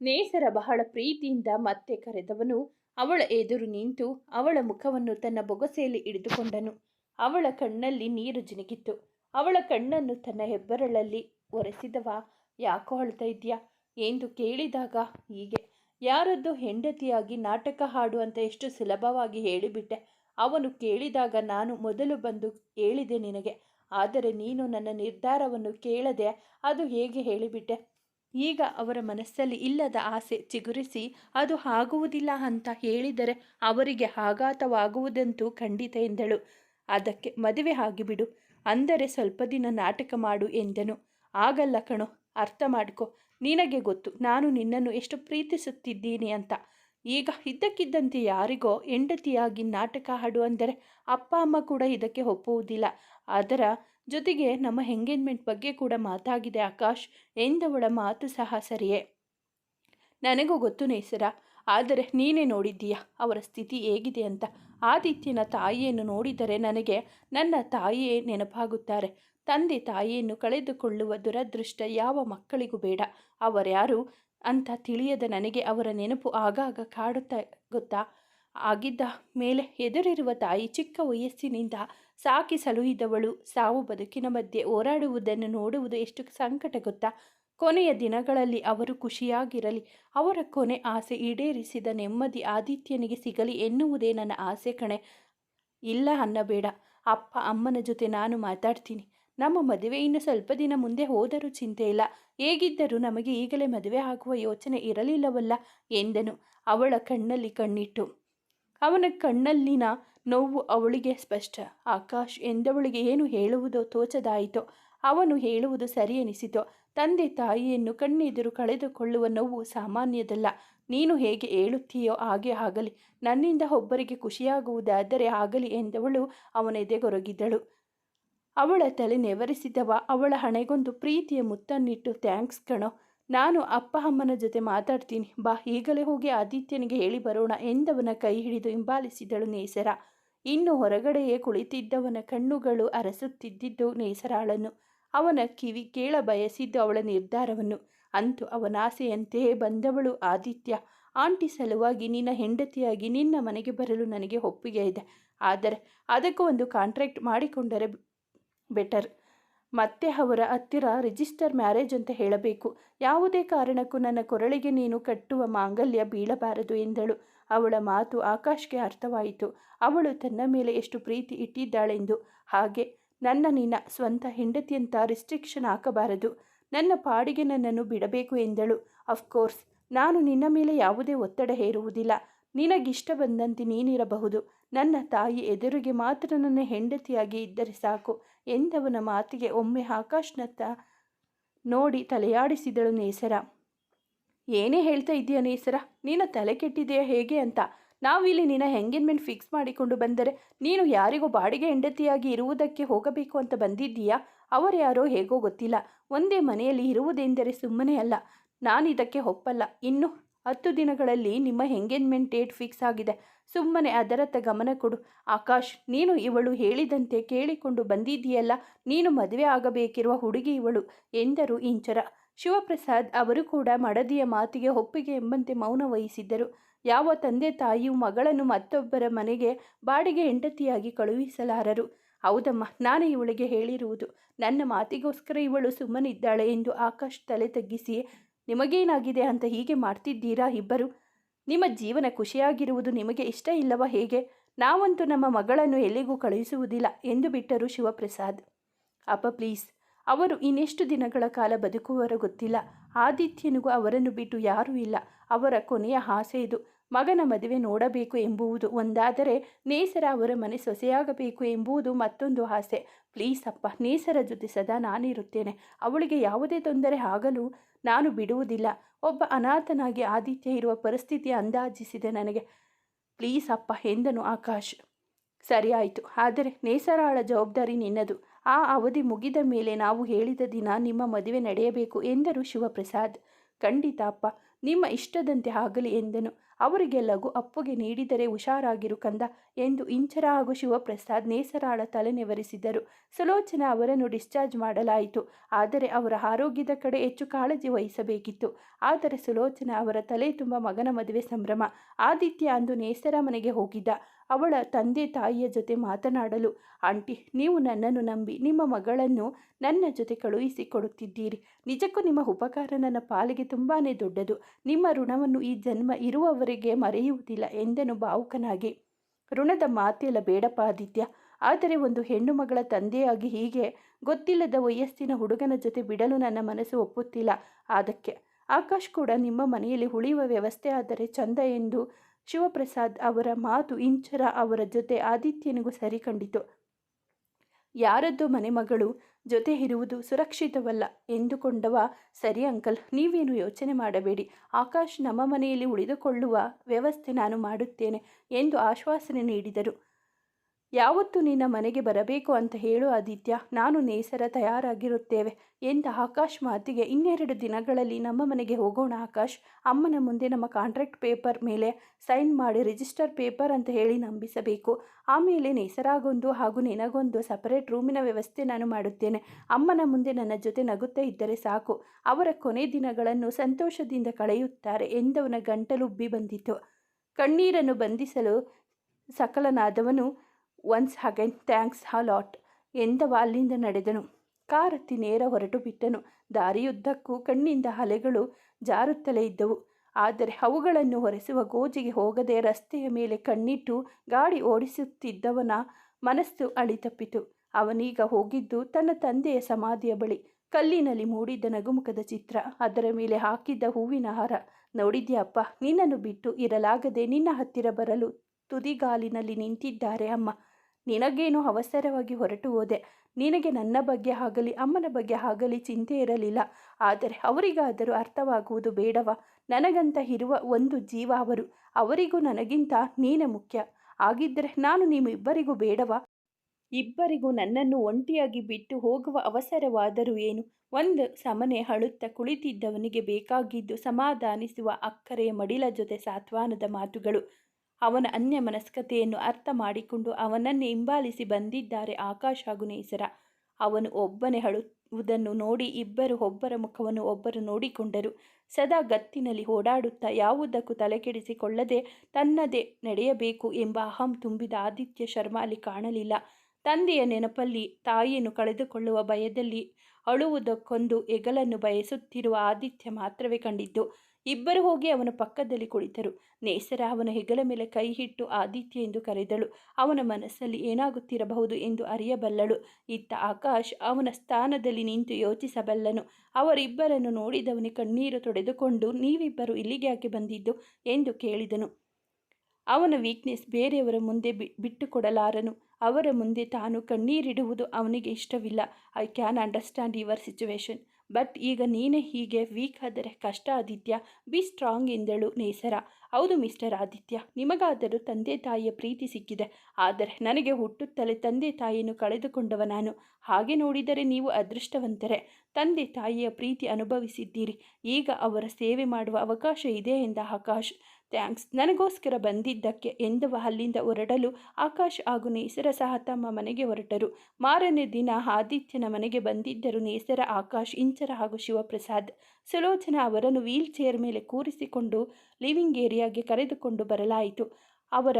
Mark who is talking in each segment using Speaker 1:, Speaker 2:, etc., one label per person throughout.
Speaker 1: ನೇಸರ ಬಹಳ ಪ್ರೀತಿಯಿಂದ ಮತ್ತೆ ಕರೆದವನು ಅವಳ ಎದುರು ನಿಂತು ಅವಳ ಮುಖವನ್ನು ತನ್ನ ಬೊಗಸೆಯಲ್ಲಿ ಹಿಡಿದುಕೊಂಡನು. ಅವಳ ಕಣ್ಣಲ್ಲಿ ನೀರು ಜಿನುಗಿತ್ತು. ಅವಳ ಕಣ್ಣನ್ನು ತನ್ನ ಹೆಬ್ಬರಳಲ್ಲಿ ಒರೆಸಿದವ, ಯಾಕೋ ಅಳ್ತಾ ಇದೆಯಾ ಎಂದು ಕೇಳಿದಾಗ ಹೀಗೆ, ಯಾರದ್ದು ಹೆಂಡತಿಯಾಗಿ ನಾಟಕ ಹಾಡು ಅಂತ ಎಷ್ಟು ಸುಲಭವಾಗಿ ಹೇಳಿಬಿಟ್ಟೆ. ಅವನು ಕೇಳಿದಾಗ ನಾನು ಮೊದಲು ಬಂದು ಹೇಳಿದೆ ನಿನಗೆ. ಆದರೆ ನೀನು ನನ್ನ ನಿರ್ಧಾರವನ್ನು ಕೇಳದೆ ಅದು ಹೇಗೆ ಹೇಳಿಬಿಟ್ಟೆ? ಈಗ ಅವರ ಮನಸ್ಸಲ್ಲಿ ಇಲ್ಲದ ಆಸೆ ಚಿಗುರಿಸಿ, ಅದು ಆಗುವುದಿಲ್ಲ ಅಂತ ಹೇಳಿದರೆ ಅವರಿಗೆ ಆಘಾತವಾಗುವುದಂತೂ ಖಂಡಿತ ಎಂದಳು. ಅದಕ್ಕೆ ಮದುವೆ ಆಗಿಬಿಡು. ಅಂದರೆ ಸ್ವಲ್ಪ ದಿನ ನಾಟಕ ಮಾಡು ಎಂದನು. ಆಗಲ್ಲ ಕಣೋ, ಅರ್ಥ ಮಾಡ್ಕೊ. ನಿನಗೆ ಗೊತ್ತು, ನಾನು ನಿನ್ನನ್ನು ಎಷ್ಟು ಪ್ರೀತಿಸುತ್ತಿದ್ದೀನಿ ಅಂತ. ಈಗ ಇದ್ದಕ್ಕಿದ್ದಂತೆ ಯಾರಿಗೋ ಹೆಂಡತಿಯಾಗಿ ನಾಟಕ ಹಾಡು ಅಂದರೆ ಅಪ್ಪ, ಅಮ್ಮ ಕೂಡ ಇದಕ್ಕೆ ಒಪ್ಪುವುದಿಲ್ಲ. ಅದರ ಜೊತೆಗೆ ನಮ್ಮ ಎಂಗೇಜ್ಮೆಂಟ್ ಬಗ್ಗೆ ಕೂಡ ಮಾತಾಗಿದೆ ಆಕಾಶ್. ಎಂದವಳ ಮಾತು ಸಹ ಸರಿಯೇ. ನನಗೂ ಗೊತ್ತು ನೇಸರ, ಆದರೆ ನೀನೇ ನೋಡಿದ್ದೀಯ? ಅವರ ಸ್ಥಿತಿ ಹೇಗಿದೆ ಅಂತ. ಆದಿತ್ಯನ ತಾಯಿಯನ್ನು ನೋಡಿದರೆ ನನಗೆ ನನ್ನ ತಾಯಿಯೇ ನೆನಪಾಗುತ್ತಾರೆ. ತಂದೆ ತಾಯಿಯನ್ನು ಕಳೆದುಕೊಳ್ಳುವ ದುರದೃಷ್ಟ ಯಾವ ಮಕ್ಕಳಿಗೂ ಬೇಡ. ಅವರ್ಯಾರು ಅಂತ ತಿಳಿಯದ ನನಗೆ ಅವರ ನೆನಪು ಆಗಾಗ ಕಾಡುತ್ತಾ ಗೊತ್ತಾ? ಆಗಿದ್ದ ಮೇಲೆ ಎದುರಿರುವ ತಾಯಿ ಚಿಕ್ಕ ವಯಸ್ಸಿನಿಂದ ಸಾಕಿ ಸಲುಹಿದವಳು. ಸಾವು ಬದುಕಿನ ಮಧ್ಯೆ ಹೋರಾಡುವುದನ್ನು ನೋಡುವುದು ಎಷ್ಟು ಸಂಕಟ ಗೊತ್ತಾ? ಕೊನೆಯ ದಿನಗಳಲ್ಲಿ ಅವರು ಖುಷಿಯಾಗಿರಲಿ. ಅವರ ಕೊನೆ ಆಸೆ ಈಡೇರಿಸಿದ ನೆಮ್ಮದಿ ಆದಿತ್ಯನಿಗೆ ಸಿಗಲಿ ಎನ್ನುವುದೇ ನನ್ನ ಆಸೆ ಕಣೆ. ಇಲ್ಲ ಅನ್ನಬೇಡ. ಅಪ್ಪ ಅಮ್ಮನ ಜೊತೆ ನಾನು ಮಾತಾಡ್ತೀನಿ. ನಮ್ಮ ಮದುವೆ ಇನ್ನು ಸ್ವಲ್ಪ ದಿನ ಮುಂದೆ ಹೋದರೂ ಚಿಂತೆ ಇಲ್ಲ. ಹೇಗಿದ್ದರೂ ನಮಗೆ ಈಗಲೇ ಮದುವೆ ಆಗುವ ಯೋಚನೆ ಇರಲಿಲ್ಲವಲ್ಲ ಎಂದನು. ಅವಳ ಕಣ್ಣಲ್ಲಿ ಕಣ್ಣಿಟ್ಟು. ಅವನ ಕಣ್ಣಲ್ಲಿನ ನೋವು ಅವಳಿಗೆ ಸ್ಪಷ್ಟ. ಆಕಾಶ್, ಎಂದವಳಿಗೆ ಏನು ಹೇಳುವುದೋ ತೋಚದಾಯಿತೋ, ಅವನು ಹೇಳುವುದು ಸರಿ ಎನಿಸಿತು, ತಂದೆ ತಾಯಿಯನ್ನು ಕಣ್ಣೆದುರು ಕಳೆದುಕೊಳ್ಳುವ ನೋವು ಸಾಮಾನ್ಯದಲ್ಲ. ನೀನು ಹೇಗೆ ಹೇಳುತ್ತೀಯೋ ಹಾಗೆ ಆಗಲಿ. ನನ್ನಿಂದ ಒಬ್ಬರಿಗೆ ಖುಷಿಯಾಗುವುದಾದರೆ ಆಗಲಿ ಎಂದವಳು ಅವನೆದೆಗೊರಗಿದ್ದಳು ಅವಳ ತಲೆ ನೆವರಿಸಿದವ, ಅವಳ ಹಣೆಗೊಂದು ಪ್ರೀತಿಯ ಮುತ್ತನ್ನಿಟ್ಟು, ಥ್ಯಾಂಕ್ಸ್ ಕಣೋ, ನಾನು ಅಪ್ಪ ಅಮ್ಮನ ಜೊತೆ ಮಾತಾಡ್ತೀನಿ. ಬಾ, ಈಗಲೇ ಹೋಗಿ ಆದಿತ್ಯನಿಗೆ ಹೇಳಿ ಬರೋಣ ಎಂದವನ ಕೈ ಹಿಡಿದು ಹಿಂಬಾಲಿಸಿದಳು ನೇಸರ. ಇನ್ನು ಹೊರಗಡೆಯೇ ಕುಳಿತಿದ್ದವನ ಕಣ್ಣುಗಳು ಅರಸುತ್ತಿದ್ದಿದ್ದು ನೇಸರಾಳನ್ನು ಅವನ ಕಿವಿ ಕೇಳ ಬಯಸಿದ್ದು ಅವಳ ನಿರ್ಧಾರವನ್ನು. ಅಂತೂ ಅವನ ಆಸೆಯಂತೆಯೇ ಬಂದವಳು ಆದಿತ್ಯ. ಆಂಟಿ ಸಲುವಾಗಿ ನಿನ್ನ ಹೆಂಡತಿಯಾಗಿ ನಿನ್ನ ಮನೆಗೆ ಬರಲು ನನಗೆ ಒಪ್ಪಿಗೆ ಇದೆ. ಆದರೆ ಅದಕ್ಕೂ ಒಂದು ಕಾಂಟ್ರಾಕ್ಟ್ ಮಾಡಿಕೊಂಡರೆ ಬೆಟರ್. ಮತ್ತೆ ಅವರ ಹತ್ತಿರ ರಿಜಿಸ್ಟರ್ ಮ್ಯಾರೇಜ್ ಅಂತ ಹೇಳಬೇಕು. ಯಾವುದೇ ಕಾರಣಕ್ಕೂ ನನ್ನ ಕೊರಳಿಗೆ ನೀನು ಕಟ್ಟುವ ಮಾಂಗಲ್ಯ ಬೀಳಬಾರದು ಎಂದಳು. ಅವಳ ಮಾತು ಆಕಾಶ್ಗೆ ಅರ್ಥವಾಯಿತು. ಅವಳು ತನ್ನ ಮೇಲೆ ಎಷ್ಟು ಪ್ರೀತಿ ಇಟ್ಟಿದ್ದಾಳೆಂದು. ಹಾಗೆ, ನನ್ನ ನಿನ್ನ ಸ್ವಂತ ಹೆಂಡತಿಯಂತ ರಿಸ್ಟ್ರಿಕ್ಷನ್ ಹಾಕಬಾರದು. ನನ್ನ ಪಾಡಿಗೆ ನನ್ನನ್ನು ಬಿಡಬೇಕು ಎಂದಳು. ಅಫ್ಕೋರ್ಸ್ ನಾನು ನಿನ್ನ ಮೇಲೆ ಯಾವುದೇ ಒತ್ತಡ ಹೇರುವುದಿಲ್ಲ. ನಿನಗಿಷ್ಟ ಬಂದಂತೆ ನೀನಿರಬಹುದು. ನನ್ನ ತಾಯಿ ಎದುರಿಗೆ ಮಾತ್ರ ನನ್ನ ಹೆಂಡತಿಯಾಗಿ ಇದ್ದರೆ ಸಾಕು ಎಂದವನ ಮಾತಿಗೆ ಒಮ್ಮೆ ಆಕಾಶ್ನತ್ತ ನೋಡಿ ತಲೆಯಾಡಿಸಿದಳು ನೇಸರ. ಏನೇ ಹೇಳ್ತಾ ಇದೆಯಾ ನೇಸರ? ನೀನು ತಲೆ ಕೆಟ್ಟಿದೆಯಾ ಹೇಗೆ ಅಂತ? ನಾವಿಲ್ಲಿ ನಿನ್ನ ಎಂಗೇಜ್ಮೆಂಟ್ ಫಿಕ್ಸ್ ಮಾಡಿಕೊಂಡು ಬಂದರೆ ನೀನು ಯಾರಿಗೂ ಬಾಡಿಗೆ ಹೆಂಡತಿಯಾಗಿ ಇರುವುದಕ್ಕೆ ಹೋಗಬೇಕು ಅಂತ ಬಂದಿದ್ದೀಯಾ? ಅವರ್ಯಾರೋ ಹೇಗೋ ಗೊತ್ತಿಲ್ಲ. ಒಂದೇ ಮನೆಯಲ್ಲಿ ಇರುವುದೆಂದರೆ ಸುಮ್ಮನೆ ಅಲ್ಲ. ನಾನು ಇದಕ್ಕೆ ಒಪ್ಪಲ್ಲ. ಇನ್ನು ಹತ್ತು ದಿನಗಳಲ್ಲಿ ನಿಮ್ಮ ಎಂಗೇಜ್ಮೆಂಟ್ ಡೇಟ್ ಫಿಕ್ಸ್ ಆಗಿದೆ. ಸುಮ್ಮನೆ ಅದರತ್ತ ಗಮನ ಕೊಡು. ಆಕಾಶ್, ನೀನು ಇವಳು ಹೇಳಿದಂತೆ ಕೇಳಿಕೊಂಡು ಬಂದಿದ್ದೀಯಲ್ಲ? ನೀನು ಮದುವೆ ಆಗಬೇಕಿರುವ ಹುಡುಗಿ ಇವಳು ಎಂದರು ಇಂಚರ. ಶಿವಪ್ರಸಾದ್ ಅವರು ಕೂಡ ಮಡದಿಯ ಮಾತಿಗೆ ಒಪ್ಪಿಗೆ ಎಂಬಂತೆ ಮೌನ ವಹಿಸಿದ್ದರು. ಯಾವ ತಂದೆ ತಾಯಿಯು ಮಗಳನ್ನು ಮತ್ತೊಬ್ಬರ ಮನೆಗೆ ಬಾಡಿಗೆ ಹೆಂಡತಿಯಾಗಿ ಕಳುಹಿಸಲಾರರು. ಹೌದಮ್ಮ, ನಾನು ಇವಳಿಗೆ ಹೇಳಿರುವುದು. ನನ್ನ ಮಾತಿಗೋಸ್ಕರ ಇವಳು ಸುಮ್ಮನಿದ್ದಾಳೆ ಎಂದು ಆಕಾಶ್ ತಲೆ ತಗ್ಗಿಸಿ ನಿಮಗೇನಾಗಿದೆ ಅಂತ ಹೀಗೆ ಮಾಡ್ತಿದ್ದೀರಾ ಇಬ್ಬರು? ನಿಮ್ಮ ಜೀವನ ಖುಷಿಯಾಗಿರುವುದು ನಿಮಗೆ ಇಷ್ಟ ಇಲ್ಲವ ಹೇಗೆ? ನಾವಂತೂ ನಮ್ಮ ಮಗಳನ್ನು ಎಲ್ಲಿಗೂ ಕಳುಹಿಸುವುದಿಲ್ಲ ಎಂದು ಬಿಟ್ಟರು ಶಿವಪ್ರಸಾದ್. ಅಪ್ಪ, ಪ್ಲೀಸ್. ಅವರು ಇನ್ನೆಷ್ಟು ದಿನಗಳ ಕಾಲ ಬದುಕುವರು ಗೊತ್ತಿಲ್ಲ. ಆದಿತ್ಯನಿಗೂ ಅವರನ್ನು ಬಿಟ್ಟು ಯಾರೂ ಇಲ್ಲ. ಅವರ ಕೊನೆಯ ಆಸೆ ಇದು. ಮಗನ ಮದುವೆ ನೋಡಬೇಕು ಎಂಬುವುದು ಒಂದಾದರೆ ನೇಸರ ಅವರ ಮನೆ ಸೊಸೆಯಾಗಬೇಕು ಎಂಬುದು ಮತ್ತೊಂದು ಆಸೆ. ಪ್ಲೀಸ್ ಅಪ್ಪ, ನೇಸರ ಜೊತೆ ಸದಾ ನಾನಿರುತ್ತೇನೆ. ಅವಳಿಗೆ ಯಾವುದೇ ತೊಂದರೆ ಆಗಲು ನಾನು ಬಿಡುವುದಿಲ್ಲ. ಒಬ್ಬ ಅನಾಥನಾಗಿ ಆದಿತ್ಯ ಇರುವ ಪರಿಸ್ಥಿತಿ ಅಂದಾಜಿಸಿದೆ ನನಗೆ. ಪ್ಲೀಸ್ ಅಪ್ಪ ಎಂದನು ಆಕಾಶ್. ಸರಿ ಆಯಿತು. ಆದರೆ ನೇಸರಾಳ ಜವಾಬ್ದಾರಿ ನಿನ್ನದು. ಆ ಅವಧಿ ಮುಗಿದ ಮೇಲೆ ನಾವು ಹೇಳಿದ ದಿನ ನಿಮ್ಮ ಮದುವೆ ನಡೆಯಬೇಕು ಎಂದರು ಶಿವಪ್ರಸಾದ್. ಖಂಡಿತ ಅಪ್ಪ, ನಿಮ್ಮ ಇಷ್ಟದಂತೆ ಆಗಲಿ ಎಂದನು. ಅವರಿಗೆ ಲಘು ಅಪ್ಪುಗೆ ನೀಡಿದರೆ ಹುಷಾರಾಗಿರು ಕಂದ ಎಂದು ಇಂಚರ ಹಾಗೂ ಶಿವಪ್ರಸಾದ್ ನೇಸರಾಳ ತಲೆನೆವರಿಸಿದರು. ಸುಲೋಚನ ಅವರನ್ನು ಡಿಸ್ಚಾರ್ಜ್ ಮಾಡಲಾಯಿತು. ಆದರೆ ಅವರ ಆರೋಗ್ಯದ ಕಡೆ ಹೆಚ್ಚು ಕಾಳಜಿ ವಹಿಸಬೇಕಿತ್ತು. ಆದರೆ ಸುಲೋಚನ ಅವರ ತಲೆ ತುಂಬ ಮಗನ ಮದುವೆ ಸಂಭ್ರಮ. ಆದಿತ್ಯ ಅಂದು ನೇಸರ ಮನೆಗೆ ಹೋಗಿದ್ದ. ಅವಳ ತಂದೆ ತಾಯಿಯ ಜೊತೆ ಮಾತನಾಡಲು, ಆಂಟಿ, ನೀವು ನನ್ನನ್ನು ನಂಬಿ ನಿಮ್ಮ ಮಗಳನ್ನು ನನ್ನ ಜೊತೆ ಕಳುಹಿಸಿಕೊಡುತ್ತಿದ್ದೀರಿ. ನಿಜಕ್ಕೂ ನಿಮ್ಮ ಉಪಕಾರ ನನ್ನ ಪಾಲಿಗೆ ತುಂಬಾ ದೊಡ್ಡದು. ನಿಮ್ಮ ಋಣವನ್ನು ಈ ಜನ್ಮ ಇರುವವರೆಗೆ ಮರೆಯುವುದಿಲ್ಲ ಎಂದನು ಭಾವುಕನಾಗಿ ಋಣದ ಮಾತೆಲ್ಲ ಬೇಡಪ್ಪ ಆದಿತ್ಯ. ಆದರೆ ಒಂದು ಹೆಣ್ಣು ಮಗಳ ತಂದೆಯಾಗಿ ಹೀಗೆ ಗೊತ್ತಿಲ್ಲದ ವಯಸ್ಸಿನ ಹುಡುಗನ ಜೊತೆ ಬಿಡಲು ನನ್ನ ಮನಸ್ಸು ಒಪ್ಪುತ್ತಿಲ್ಲ. ಅದಕ್ಕೆ ಆಕಾಶ್ ಕೂಡ ನಿಮ್ಮ ಮನೆಯಲ್ಲಿ ಉಳಿಯುವ ವ್ಯವಸ್ಥೆ ಆದರೆ ಚಂದ ಎಂದು ಶಿವಪ್ರಸಾದ್ ಅವರ ಮಾತು ಇಂಚರ ಅವರ ಜೊತೆ ಆದಿತ್ಯನಿಗೂ ಸರಿ ಕಂಡಿತು ಯಾರದ್ದು ಮನೆಮಗಳು ಜೊತೆ ಇರುವುದು ಸುರಕ್ಷಿತವಲ್ಲ ಎಂದುಕೊಂಡವ ಸರಿ ಅಂಕಲ್, ನೀವೇನು ಯೋಚನೆ ಮಾಡಬೇಡಿ. ಆಕಾಶ್ ನಮ್ಮ ಮನೆಯಲ್ಲಿ ಉಳಿದುಕೊಳ್ಳುವ ವ್ಯವಸ್ಥೆ ನಾನು ಮಾಡುತ್ತೇನೆ ಎಂದು ಆಶ್ವಾಸನೆ ನೀಡಿದರು. ಯಾವತ್ತು ನಿನ್ನ ಮನೆಗೆ ಬರಬೇಕು ಅಂತ ಹೇಳು ಆದಿತ್ಯ. ನಾನು ನೇಸರ ತಯಾರಾಗಿರುತ್ತೇವೆ. ಎಂದ ಆಕಾಶ್ ಮಾತಿಗೆ. ಇನ್ನೆರಡು ದಿನಗಳಲ್ಲಿ ನಮ್ಮ ಮನೆಗೆ ಹೋಗೋಣ ಆಕಾಶ್. ಅಮ್ಮನ ಮುಂದೆ ನಮ್ಮ ಕಾಂಟ್ರಾಕ್ಟ್ ಪೇಪರ್ ಮೇಲೆ ಸೈನ್ ಮಾಡಿ ರಿಜಿಸ್ಟರ್ ಪೇಪರ್ ಅಂತ ಹೇಳಿ ನಂಬಿಸಬೇಕು. ಆಮೇಲೆ ನೇಸರಾಗೊಂದು ಹಾಗೂ ನಿನಗೊಂದು ಸಪರೇಟ್ ರೂಮಿನ ವ್ಯವಸ್ಥೆ ನಾನು ಮಾಡುತ್ತೇನೆ. ಅಮ್ಮನ ಮುಂದೆ ನನ್ನ ಜೊತೆ ನಗುತ್ತಾ ಇದ್ದರೆ ಸಾಕು. ಅವರ ಕೊನೆ ದಿನಗಳನ್ನು ಸಂತೋಷದಿಂದ ಕಳೆಯುತ್ತಾರೆ ಎಂದವನ ಗಂಟಲುಬ್ಬಿ ಬಂದಿತು. ಕಣ್ಣೀರನ್ನು ಬಂಧಿಸಲು ಸಕಲನಾದವನು once again thanks a lot ಎಂದವ ಅಲ್ಲಿಂದ ನಡೆದನು. ಕಾರತ್ತಿ ನೇರ ಹೊರಟು ಬಿಟ್ಟನು. ದಾರಿಯುದ್ದಕ್ಕೂ ಕಣ್ಣಿಂದ ಅಲೆಗಳು ಜಾರುತ್ತಲೇ ಇದ್ದವು. ಆದರೆ ಅವುಗಳನ್ನು ಹೊರೆಸುವ ಗೋಜಿಗೆ ಹೋಗದೆ ರಸ್ತೆಯ ಮೇಲೆ ಕಣ್ಣಿಟ್ಟು ಗಾಡಿ ಓಡಿಸುತ್ತಿದ್ದವನ ಮನಸ್ಸು ಅಳಿತಪ್ಪಿತು. ಅವನೀಗ ಹೋಗಿದ್ದು ತನ್ನ ತಂದೆಯ ಸಮಾಧಿಯ ಬಳಿ. ಕಲ್ಲಿನಲ್ಲಿ ಮೂಡಿದ್ದ ನಗುಮುಖದ ಚಿತ್ರ. ಅದರ ಮೇಲೆ ಹಾಕಿದ್ದ ಹೂವಿನ ಹಾರ. ನೋಡಿದ್ಯಾಪ್ಪ, ನಿನ್ನನ್ನು ಬಿಟ್ಟು ಇರಲಾಗದೆ ನಿನ್ನ ಹತ್ತಿರ ಬರಲು ತುದಿಗಾಲಿನಲ್ಲಿ ನಿಂತಿದ್ದಾರೆ ಅಮ್ಮ. ನಿನಗೇನು ಅವಸರವಾಗಿ ಹೊರಟು ಹೋದೆ? ನಿನಗೆ ನನ್ನ ಬಗ್ಗೆ ಆಗಲಿ ಅಮ್ಮನ ಬಗ್ಗೆ ಆಗಲಿ ಚಿಂತೆ ಇರಲಿಲ್ಲ. ಆದರೆ ಅವರಿಗಾದರೂ ಅರ್ಥವಾಗುವುದು ಬೇಡವ? ನನಗಂತ ಇರುವ ಒಂದು ಜೀವ ಅವರು. ಅವರಿಗೂ ನನಗಿಂತ ನೀನೇ ಮುಖ್ಯ. ಆಗಿದ್ದರೆ ನಾನು ನಿಮ್ಮಿಬ್ಬರಿಗೂ ಬೇಡವ? ಇಬ್ಬರಿಗೂ ನನ್ನನ್ನು ಒಂಟಿಯಾಗಿ ಬಿಟ್ಟು ಹೋಗುವ ಅವಸರವಾದರೂ ಏನು? ಒಂದು ಸಮನೆ ಹಳುತ್ತ ಕುಳಿತಿದ್ದವನಿಗೆ ಬೇಕಾಗಿದ್ದು ಸಮಾಧಾನಿಸುವ ಅಕ್ಕರೆಯ ಮಡಿಲ ಜೊತೆ ಸಾತ್ವಾನದ ಮಾತುಗಳು. ಅವನ ಅನ್ಯ ಮನಸ್ಕತೆಯನ್ನು ಅರ್ಥ ಮಾಡಿಕೊಂಡು ಅವನನ್ನೇ ಹಿಂಬಾಲಿಸಿ ಬಂದಿದ್ದಾರೆ ಆಕಾಶ ಹಾಗೂ ನೇಸರ. ಅವನು ಒಬ್ಬನೇ ಹಳುವುದನ್ನು ನೋಡಿ ಇಬ್ಬರು ಒಬ್ಬರ ಮುಖವನ್ನು ಒಬ್ಬರು ನೋಡಿಕೊಂಡರು. ಸದಾ ಗತ್ತಿನಲ್ಲಿ ಓಡಾಡುತ್ತಾ ಯಾವುದಕ್ಕೂ ತಲೆಕೆಡಿಸಿಕೊಳ್ಳದೆ ತನ್ನದೇ ನಡೆಯಬೇಕು ಎಂಬ ಅಹಂ ತುಂಬಿದ ಆದಿತ್ಯ ಶರ್ಮಾ ಅಲ್ಲಿ ಕಾಣಲಿಲ್ಲ. ತಂದೆಯ ನೆನಪಲ್ಲಿ ತಾಯಿಯನ್ನು ಕಳೆದುಕೊಳ್ಳುವ ಭಯದಲ್ಲಿ ಅಳುವುದಕ್ಕೊಂದು ಎಗಲನ್ನು ಬಯಸುತ್ತಿರುವ ಆದಿತ್ಯ ಮಾತ್ರವೇ ಕಂಡಿದ್ದು. ಇಬ್ಬರು ಹೋಗಿ ಅವನ ಪಕ್ಕದಲ್ಲಿ ಕುಳಿತರು. ನೇಸರ ಅವನ ಹೆಗಲ ಮೇಲೆ ಕೈ ಹಿಟ್ಟು ಆದಿತ್ಯ ಎಂದು ಕರೆದಳು. ಅವನ ಮನಸ್ಸಲ್ಲಿ ಏನಾಗುತ್ತಿರಬಹುದು ಎಂದು ಅರಿಯಬಲ್ಲಳು. ಇತ್ತ ಆಕಾಶ್ ಅವನ ಸ್ಥಾನದಲ್ಲಿ ನಿಂತು ಯೋಚಿಸಬಲ್ಲನು. ಅವರಿಬ್ಬರನ್ನು ನೋಡಿದವನೇ ಕಣ್ಣೀರು ತೊಡೆದುಕೊಂಡು, ನೀವಿಬ್ಬರು ಇಲ್ಲಿಗೆ ಯಾಕೆ ಬಂದಿದ್ದು? ಎಂದು ಕೇಳಿದನು. ಅವನ ವೀಕ್ನೆಸ್ ಬೇರೆಯವರ ಮುಂದೆ ಬಿ ಬಿಟ್ಟುಕೊಡಲಾರನು. ಅವರ ಮುಂದೆ ತಾನು ಕಣ್ಣೀರಿಡುವುದು ಅವನಿಗೆ ಇಷ್ಟವಿಲ್ಲ. I can understand your situation but ಈಗ ನೀನೇ ಹೀಗೆ ವೀಕ್ ಆದರೆ ಕಷ್ಟ ಆದಿತ್ಯ ಬಿ ಸ್ಟ್ರಾಂಗ್ ಎಂದಳು ನೇಸರ. ಹೌದು ಮಿಸ್ಟರ್ ಆದಿತ್ಯ, ನಿಮಗಾದರೂ ತಂದೆ ತಾಯಿಯ ಪ್ರೀತಿ ಸಿಕ್ಕಿದೆ. ಆದರೆ ನನಗೆ ಹುಟ್ಟುತ್ತಲೇ ತಂದೆ ತಾಯಿಯನ್ನು ಕಳೆದುಕೊಂಡವ ನಾನು. ಹಾಗೆ ನೋಡಿದರೆ ನೀವು ಅದೃಷ್ಟವಂತರೆ. ತಂದೆ ತಾಯಿಯ ಪ್ರೀತಿ ಅನುಭವಿಸಿದ್ದೀರಿ. ಈಗ ಅವರ ಸೇವೆ ಮಾಡುವ ಅವಕಾಶ ಇದೆ ಎಂದ ಆಕಾಶ್. ಥ್ಯಾಂಕ್ಸ್. ನನಗೋಸ್ಕರ ಬಂದಿದ್ದಕ್ಕೆ ಎಂದವ ಅಲ್ಲಿಂದ ಹೊರಡಲು ಆಕಾಶ್ ಹಾಗೂ ನೇಸರ ಸಹ ತಮ್ಮ ಮನೆಗೆ ಹೊರಟರು. ಮಾರನೇ ದಿನ ಆದಿತ್ಯನ ಮನೆಗೆ ಬಂದಿದ್ದರು ನೇಸರ, ಆಕಾಶ್, ಇಂಚರ ಹಾಗೂ ಶಿವಪ್ರಸಾದ್. ಸುಲೋಚನಾ ಅವರನ್ನು ವೀಲ್ ಚೇರ್ ಮೇಲೆ ಕೂರಿಸಿಕೊಂಡು ಲಿವಿಂಗ್ ಏರಿಯಾಗೆ ಕರೆದುಕೊಂಡು ಬರಲಾಯಿತು. ಅವರ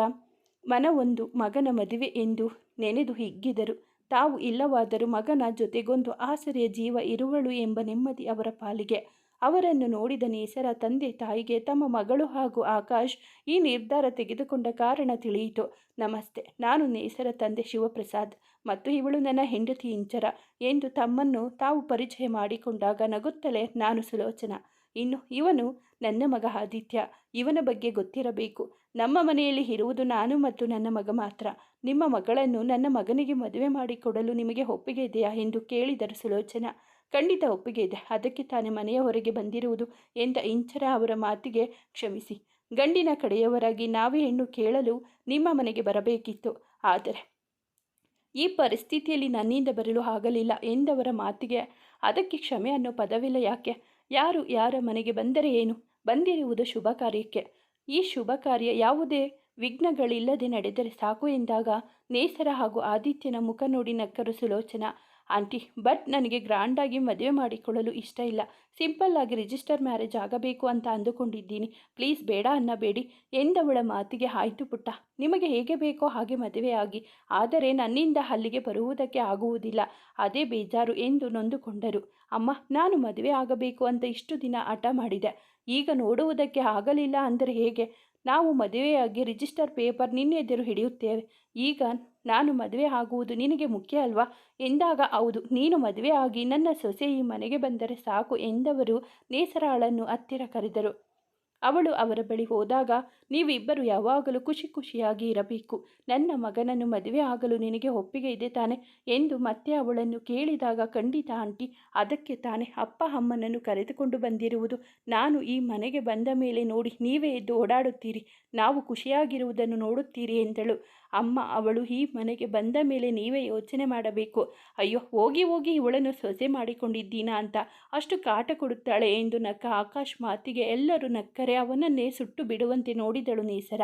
Speaker 1: ಮನವೊಂದು ಮಗನ ಮದುವೆ ಎಂದು ನೆನೆದು ಹಿಗ್ಗಿದರು. ತಾವು ಇಲ್ಲವಾದರೂ ಮಗನ ಜೊತೆಗೊಂದು ಆಸರೆಯ ಜೀವ ಇರುವಳು ಎಂಬ ನೆಮ್ಮದಿ ಅವರ ಪಾಲಿಗೆ. ಅವರನ್ನು ನೋಡಿದ ನೇಸರ ತಂದೆ ತಾಯಿಗೆ ತಮ್ಮ ಮಗಳು ಹಾಗೂ ಆಕಾಶ್ ಈ ನಿರ್ಧಾರ ತೆಗೆದುಕೊಂಡ ಕಾರಣ ತಿಳಿಯಿತು. ನಮಸ್ತೆ, ನಾನು ನೇಸರ ತಂದೆ ಶಿವಪ್ರಸಾದ್ ಮತ್ತು ಇವಳು ನನ್ನ ಹೆಂಡತಿ ಇಂಚರ ಎಂದು ತಮ್ಮನ್ನು ತಾವು ಪರಿಚಯ ಮಾಡಿಕೊಂಡಾಗ ನಗುತ್ತಲೇ ನಾನು ಸುಲೋಚನ. ಇನ್ನು ಇವನು ನನ್ನ ಮಗ ಆದಿತ್ಯ, ಇವನ ಬಗ್ಗೆ ಗೊತ್ತಿರಬೇಕು. ನಮ್ಮ ಮನೆಯಲ್ಲಿ ಇರುವುದು ನಾನು ಮತ್ತು ನನ್ನ ಮಗ ಮಾತ್ರ. ನಿಮ್ಮ ಮಗಳನ್ನು ನನ್ನ ಮಗನಿಗೆ ಮದುವೆ ಮಾಡಿಕೊಡಲು ನಿಮಗೆ ಒಪ್ಪಿಗೆ ಇದೆಯಾ ಎಂದು ಕೇಳಿದರು ಸುಲೋಚನ. ಖಂಡಿತ ಒಪ್ಪಿಗೆ ಇದೆ. ಅದಕ್ಕೆ ತಾನೇ ಮನೆಯ ಹೊರಗೆ ಬಂದಿರುವುದು ಎಂದ ಇಂಚರ ಅವರ ಮಾತಿಗೆ ಕ್ಷಮಿಸಿ. ಗಂಡಿನ ಕಡೆಯವರಾಗಿ ನಾವೇ ಹೆಣ್ಣು ಕೇಳಲು ನಿಮ್ಮ ಮನೆಗೆ ಬರಬೇಕಿತ್ತು. ಆದರೆ ಈ ಪರಿಸ್ಥಿತಿಯಲ್ಲಿ ನನ್ನಿಂದ ಬರಲು ಆಗಲಿಲ್ಲ ಎಂದವರ ಮಾತಿಗೆ ಅದಕ್ಕೆ ಕ್ಷಮೆ ಅನ್ನೋ ಪದವಿಲ್ಲ ಯಾಕೆ? ಯಾರು ಯಾರ ಮನೆಗೆ ಬಂದರೆ ಏನು? ಬಂದಿರುವುದು ಶುಭ ಕಾರ್ಯಕ್ಕೆ. ಈ ಶುಭ ಕಾರ್ಯ ಯಾವುದೇ ವಿಘ್ನಗಳಿಲ್ಲದೆ ನಡೆದರೆ ಸಾಕು ಎಂದಾಗ ನೇಸರ ಹಾಗೂ ಆದಿತ್ಯನ ಮುಖ ನೋಡಿ ನಕ್ಕರು ಸುಲೋಚನಾ ಆಂಟಿ, ಬಟ್ ನನಗೆ ಗ್ರ್ಯಾಂಡಾಗಿ ಮದುವೆ ಮಾಡಿಕೊಳ್ಳಲು ಇಷ್ಟ ಇಲ್ಲ. ಸಿಂಪಲ್ ಆಗಿ ರಿಜಿಸ್ಟರ್ ಮ್ಯಾರೇಜ್ ಆಗಬೇಕು ಅಂತ ಅಂದುಕೊಂಡಿದ್ದೀನಿ. ಪ್ಲೀಸ್ ಬೇಡ ಅನ್ನಬೇಡಿ. ಎಂದವಳ ಮಾತಿಗೆ ಆಯಿತು ಪುಟ್ಟ. ನಿಮಗೆ ಹೇಗೆ ಬೇಕೋ ಹಾಗೆ ಮದುವೆಯಾಗಿ ಆದರೆ ನನ್ನಿಂದ ಅಲ್ಲಿಗೆ ಬರುವುದಕ್ಕೆ ಆಗುವುದಿಲ್ಲ. ಅದೇ ಬೇಜಾರು ಎಂದು ನೊಂದುಕೊಂಡರು. ಅಮ್ಮ, ನಾನು ಮದುವೆ ಆಗಬೇಕು ಅಂತ ಇಷ್ಟು ದಿನ ಹಠ ಮಾಡಿದೆ. ಈಗ ನೋಡುವುದಕ್ಕೆ ಆಗಲಿಲ್ಲ ಅಂದರೆ ಹೇಗೆ? ನಾವು ಮದುವೆಯಾಗಿ ರಿಜಿಸ್ಟರ್ ಪೇಪರ್ ನಿನ್ನೆದುರು ಹಿಡಿಯುತ್ತೇವೆ. ಈಗ ನಾನು ಮದುವೆ ಆಗುವುದು ನಿನಗೆ ಮುಖ್ಯ ಅಲ್ವಾ? ಎಂದಾಗ, ಹೌದು, ನೀನು ಮದುವೆ ಆಗಿ ನನ್ನ ಸೊಸೆ ಈ ಮನೆಗೆ ಬಂದರೆ ಸಾಕು ಎಂದವರು ನೇಸರಾಳನ್ನು ಹತ್ತಿರ ಕರೆದರು. ಅವಳು ಅವರ ಬಳಿ ಹೋದಾಗ, ನೀವಿಬ್ಬರು ಯಾವಾಗಲೂ ಖುಷಿ ಖುಷಿಯಾಗಿ ಇರಬೇಕು. ನನ್ನ ಮಗನನ್ನು ಮದುವೆ ಆಗಲು ನಿನಗೆ ಒಪ್ಪಿಗೆ ಇದೆ ತಾನೆ ಎಂದು ಮತ್ತೆ ಅವಳನ್ನು ಕೇಳಿದಾಗ, ಖಂಡಿತ ಆಂಟಿ, ಅದಕ್ಕೆ ತಾನೆ ಅಪ್ಪ ಅಮ್ಮನನ್ನು ಕರೆದುಕೊಂಡು ಬಂದಿರುವುದು. ನಾನು ಈ ಮನೆಗೆ ಬಂದ ಮೇಲೆ ನೋಡಿ ನೀವೇ ಎದ್ದು ಓಡಾಡುತ್ತೀರಿ. ನಾವು ಖುಷಿಯಾಗಿರುವುದನ್ನು ನೋಡುತ್ತೀರಿ ಎಂದಳು. ಅಮ್ಮ, ಅವಳು ಈ ಮನೆಗೆ ಬಂದ ಮೇಲೆ ನೀವೇ ಯೋಚನೆ ಮಾಡಬೇಕು. ಅಯ್ಯೋ, ಹೋಗಿ ಹೋಗಿ ಇವಳನ್ನು ಸೊಸೆ ಮಾಡಿಕೊಂಡಿದ್ದೀನಾ ಅಂತ ಅಷ್ಟು ಕಾಟ ಕೊಡುತ್ತಾಳೆ ಎಂದು ನಕ್ಕ ಆಕಾಶ್ ಮಾತಿಗೆ ಎಲ್ಲರೂ ನಕ್ಕರೆ ಅವನನ್ನೇ ಸುಟ್ಟು ಬಿಡುವಂತೆ ನೋಡಿದಳು ನೇಸರ.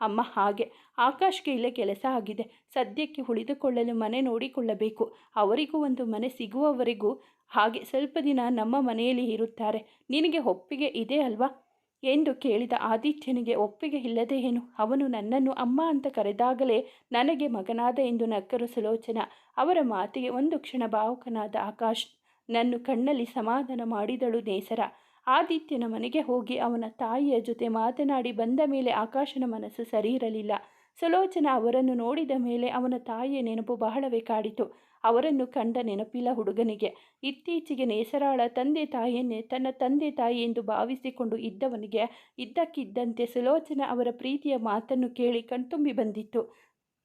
Speaker 1: ಅಮ್ಮ, ಹಾಗೆ. ಆಕಾಶ್ಗೆ ಇಲ್ಲೇ ಕೆಲಸ ಆಗಿದೆ. ಸದ್ಯಕ್ಕೆ ಉಳಿದುಕೊಳ್ಳಲು ಮನೆ ನೋಡಿಕೊಳ್ಳಬೇಕು. ಅವರಿಗೂ ಒಂದು ಮನೆ ಸಿಗುವವರೆಗೂ ಹಾಗೆ ಸ್ವಲ್ಪ ದಿನ ನಮ್ಮ ಮನೆಯಲ್ಲಿ ಇರುತ್ತಾರೆ. ನಿನಗೆ ಒಪ್ಪಿಗೆ ಇದೆ ಅಲ್ವಾ? ಎಂದು ಕೇಳಿದ ಆದಿತ್ಯನಿಗೆ ಒಪ್ಪಿಗೆ ಇಲ್ಲದೆ ಏನು? ಅವನು ನನ್ನನ್ನು ಅಮ್ಮ ಅಂತ ಕರೆದಾಗಲೇ ನನಗೆ ಮಗನಾದ ಎಂದು ನಕ್ಕರು ಸುಲೋಚನ. ಅವರ ಮಾತಿಗೆ ಒಂದು ಕ್ಷಣ ಭಾವುಕನಾದ ಆಕಾಶ್ ನನ್ನ ಕಣ್ಣಲ್ಲಿ ಸಮಾಧಾನ ಮಾಡಿದಳು ನೇಸರ. ಆದಿತ್ಯನ ಮನೆಗೆ ಹೋಗಿ ಅವನ ತಾಯಿಯ ಜೊತೆ ಮಾತನಾಡಿ ಬಂದ ಮೇಲೆ ಆಕಾಶನ ಮನಸ್ಸು ಸರಿ ಇರಲಿಲ್ಲ. ಸುಲೋಚನ ಅವರನ್ನು ನೋಡಿದ ಮೇಲೆ ಅವನ ತಾಯಿಯ ನೆನಪು ಬಹಳವೇ ಕಾಡಿತು. ಅವರನ್ನು ಕಂಡ ನೆನಪಿಲ್ಲ ಹುಡುಗನಿಗೆ. ಇತ್ತೀಚೆಗೆ ನೇಸರಾಳ ತಂದೆ ತಾಯಿಯನ್ನೇ ತನ್ನ ತಂದೆ ತಾಯಿ ಎಂದು ಭಾವಿಸಿಕೊಂಡು ಇದ್ದವನಿಗೆ ಇದ್ದಕ್ಕಿದ್ದಂತೆ ಸುಲೋಚನ ಅವರ ಪ್ರೀತಿಯ ಮಾತನ್ನು ಕೇಳಿ ಕಣ್ತುಂಬಿ ಬಂದಿತ್ತು.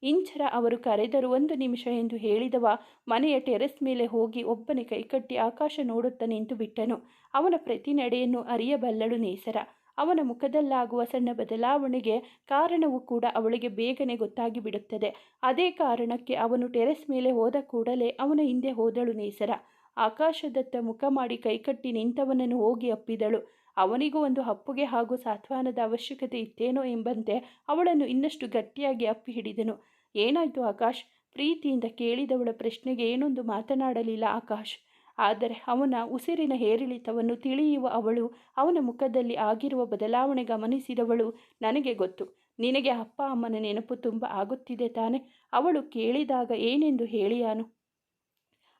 Speaker 1: ಇಂಚರ ಅವರು ಕರೆದರು ಒಂದು ನಿಮಿಷ ಎಂದು ಹೇಳಿದವ ಮನೆಯ ಟೆರೆಸ್ ಮೇಲೆ ಹೋಗಿ ಒಬ್ಬನೇ ಕೈಕಟ್ಟಿ ಆಕಾಶ ನೋಡುತ್ತಾ ನಿಂತು ಬಿಟ್ಟನು ಅವನ ಪ್ರತಿ ನಡೆಯನ್ನು ಅರಿಯಬಲ್ಲಳು ನೇಸರ. ಅವನ ಮುಖದಲ್ಲಾಗುವ ಸಣ್ಣ ಬದಲಾವಣೆಗೆ ಕಾರಣವೂ ಕೂಡ ಅವಳಿಗೆ ಬೇಗನೆ ಗೊತ್ತಾಗಿ ಬಿಡುತ್ತದೆ. ಅದೇ ಕಾರಣಕ್ಕೆ ಅವನು ಟೆರೆಸ್ ಮೇಲೆ ಹೋದ ಕೂಡಲೇ ಅವನ ಹಿಂದೆ ಹೋದಳು ನೇಸರ. ಆಕಾಶದತ್ತ ಮುಖ ಮಾಡಿ ಕೈಕಟ್ಟಿ ನಿಂತವನನ್ನು ಹೋಗಿ ಅಪ್ಪಿದಳು. ಅವನಿಗೂ ಒಂದು ಅಪ್ಪುಗೆ ಹಾಗೂ ಸಾತ್ವಾನದ ಅವಶ್ಯಕತೆ ಇತ್ತೇನೋ ಎಂಬಂತೆ ಅವಳನ್ನು ಇನ್ನಷ್ಟು ಗಟ್ಟಿಯಾಗಿ ಅಪ್ಪಿ ಹಿಡಿದನು. ಏನಾಯ್ತು ಆಕಾಶ್? ಪ್ರೀತಿಯಿಂದ ಕೇಳಿದವಳ ಪ್ರಶ್ನೆಗೆ ಏನೊಂದು ಮಾತನಾಡಲಿಲ್ಲ ಆಕಾಶ್. ಆದರೆ ಅವನ ಉಸಿರಿನ ಏರಿಳಿತವನ್ನು ತಿಳಿಯುವ ಅವಳು ಅವನ ಮುಖದಲ್ಲಿ ಆಗಿರುವ ಬದಲಾವಣೆ ಗಮನಿಸಿದವಳು ನನಗೆ ಗೊತ್ತು. ನಿನಗೆ ಅಪ್ಪ ಅಮ್ಮನ ನೆನಪು ತುಂಬ ಆಗುತ್ತಿದೆ ತಾನೆ? ಅವಳು ಕೇಳಿದಾಗ ಏನೆಂದು ಹೇಳಿಯಾನು?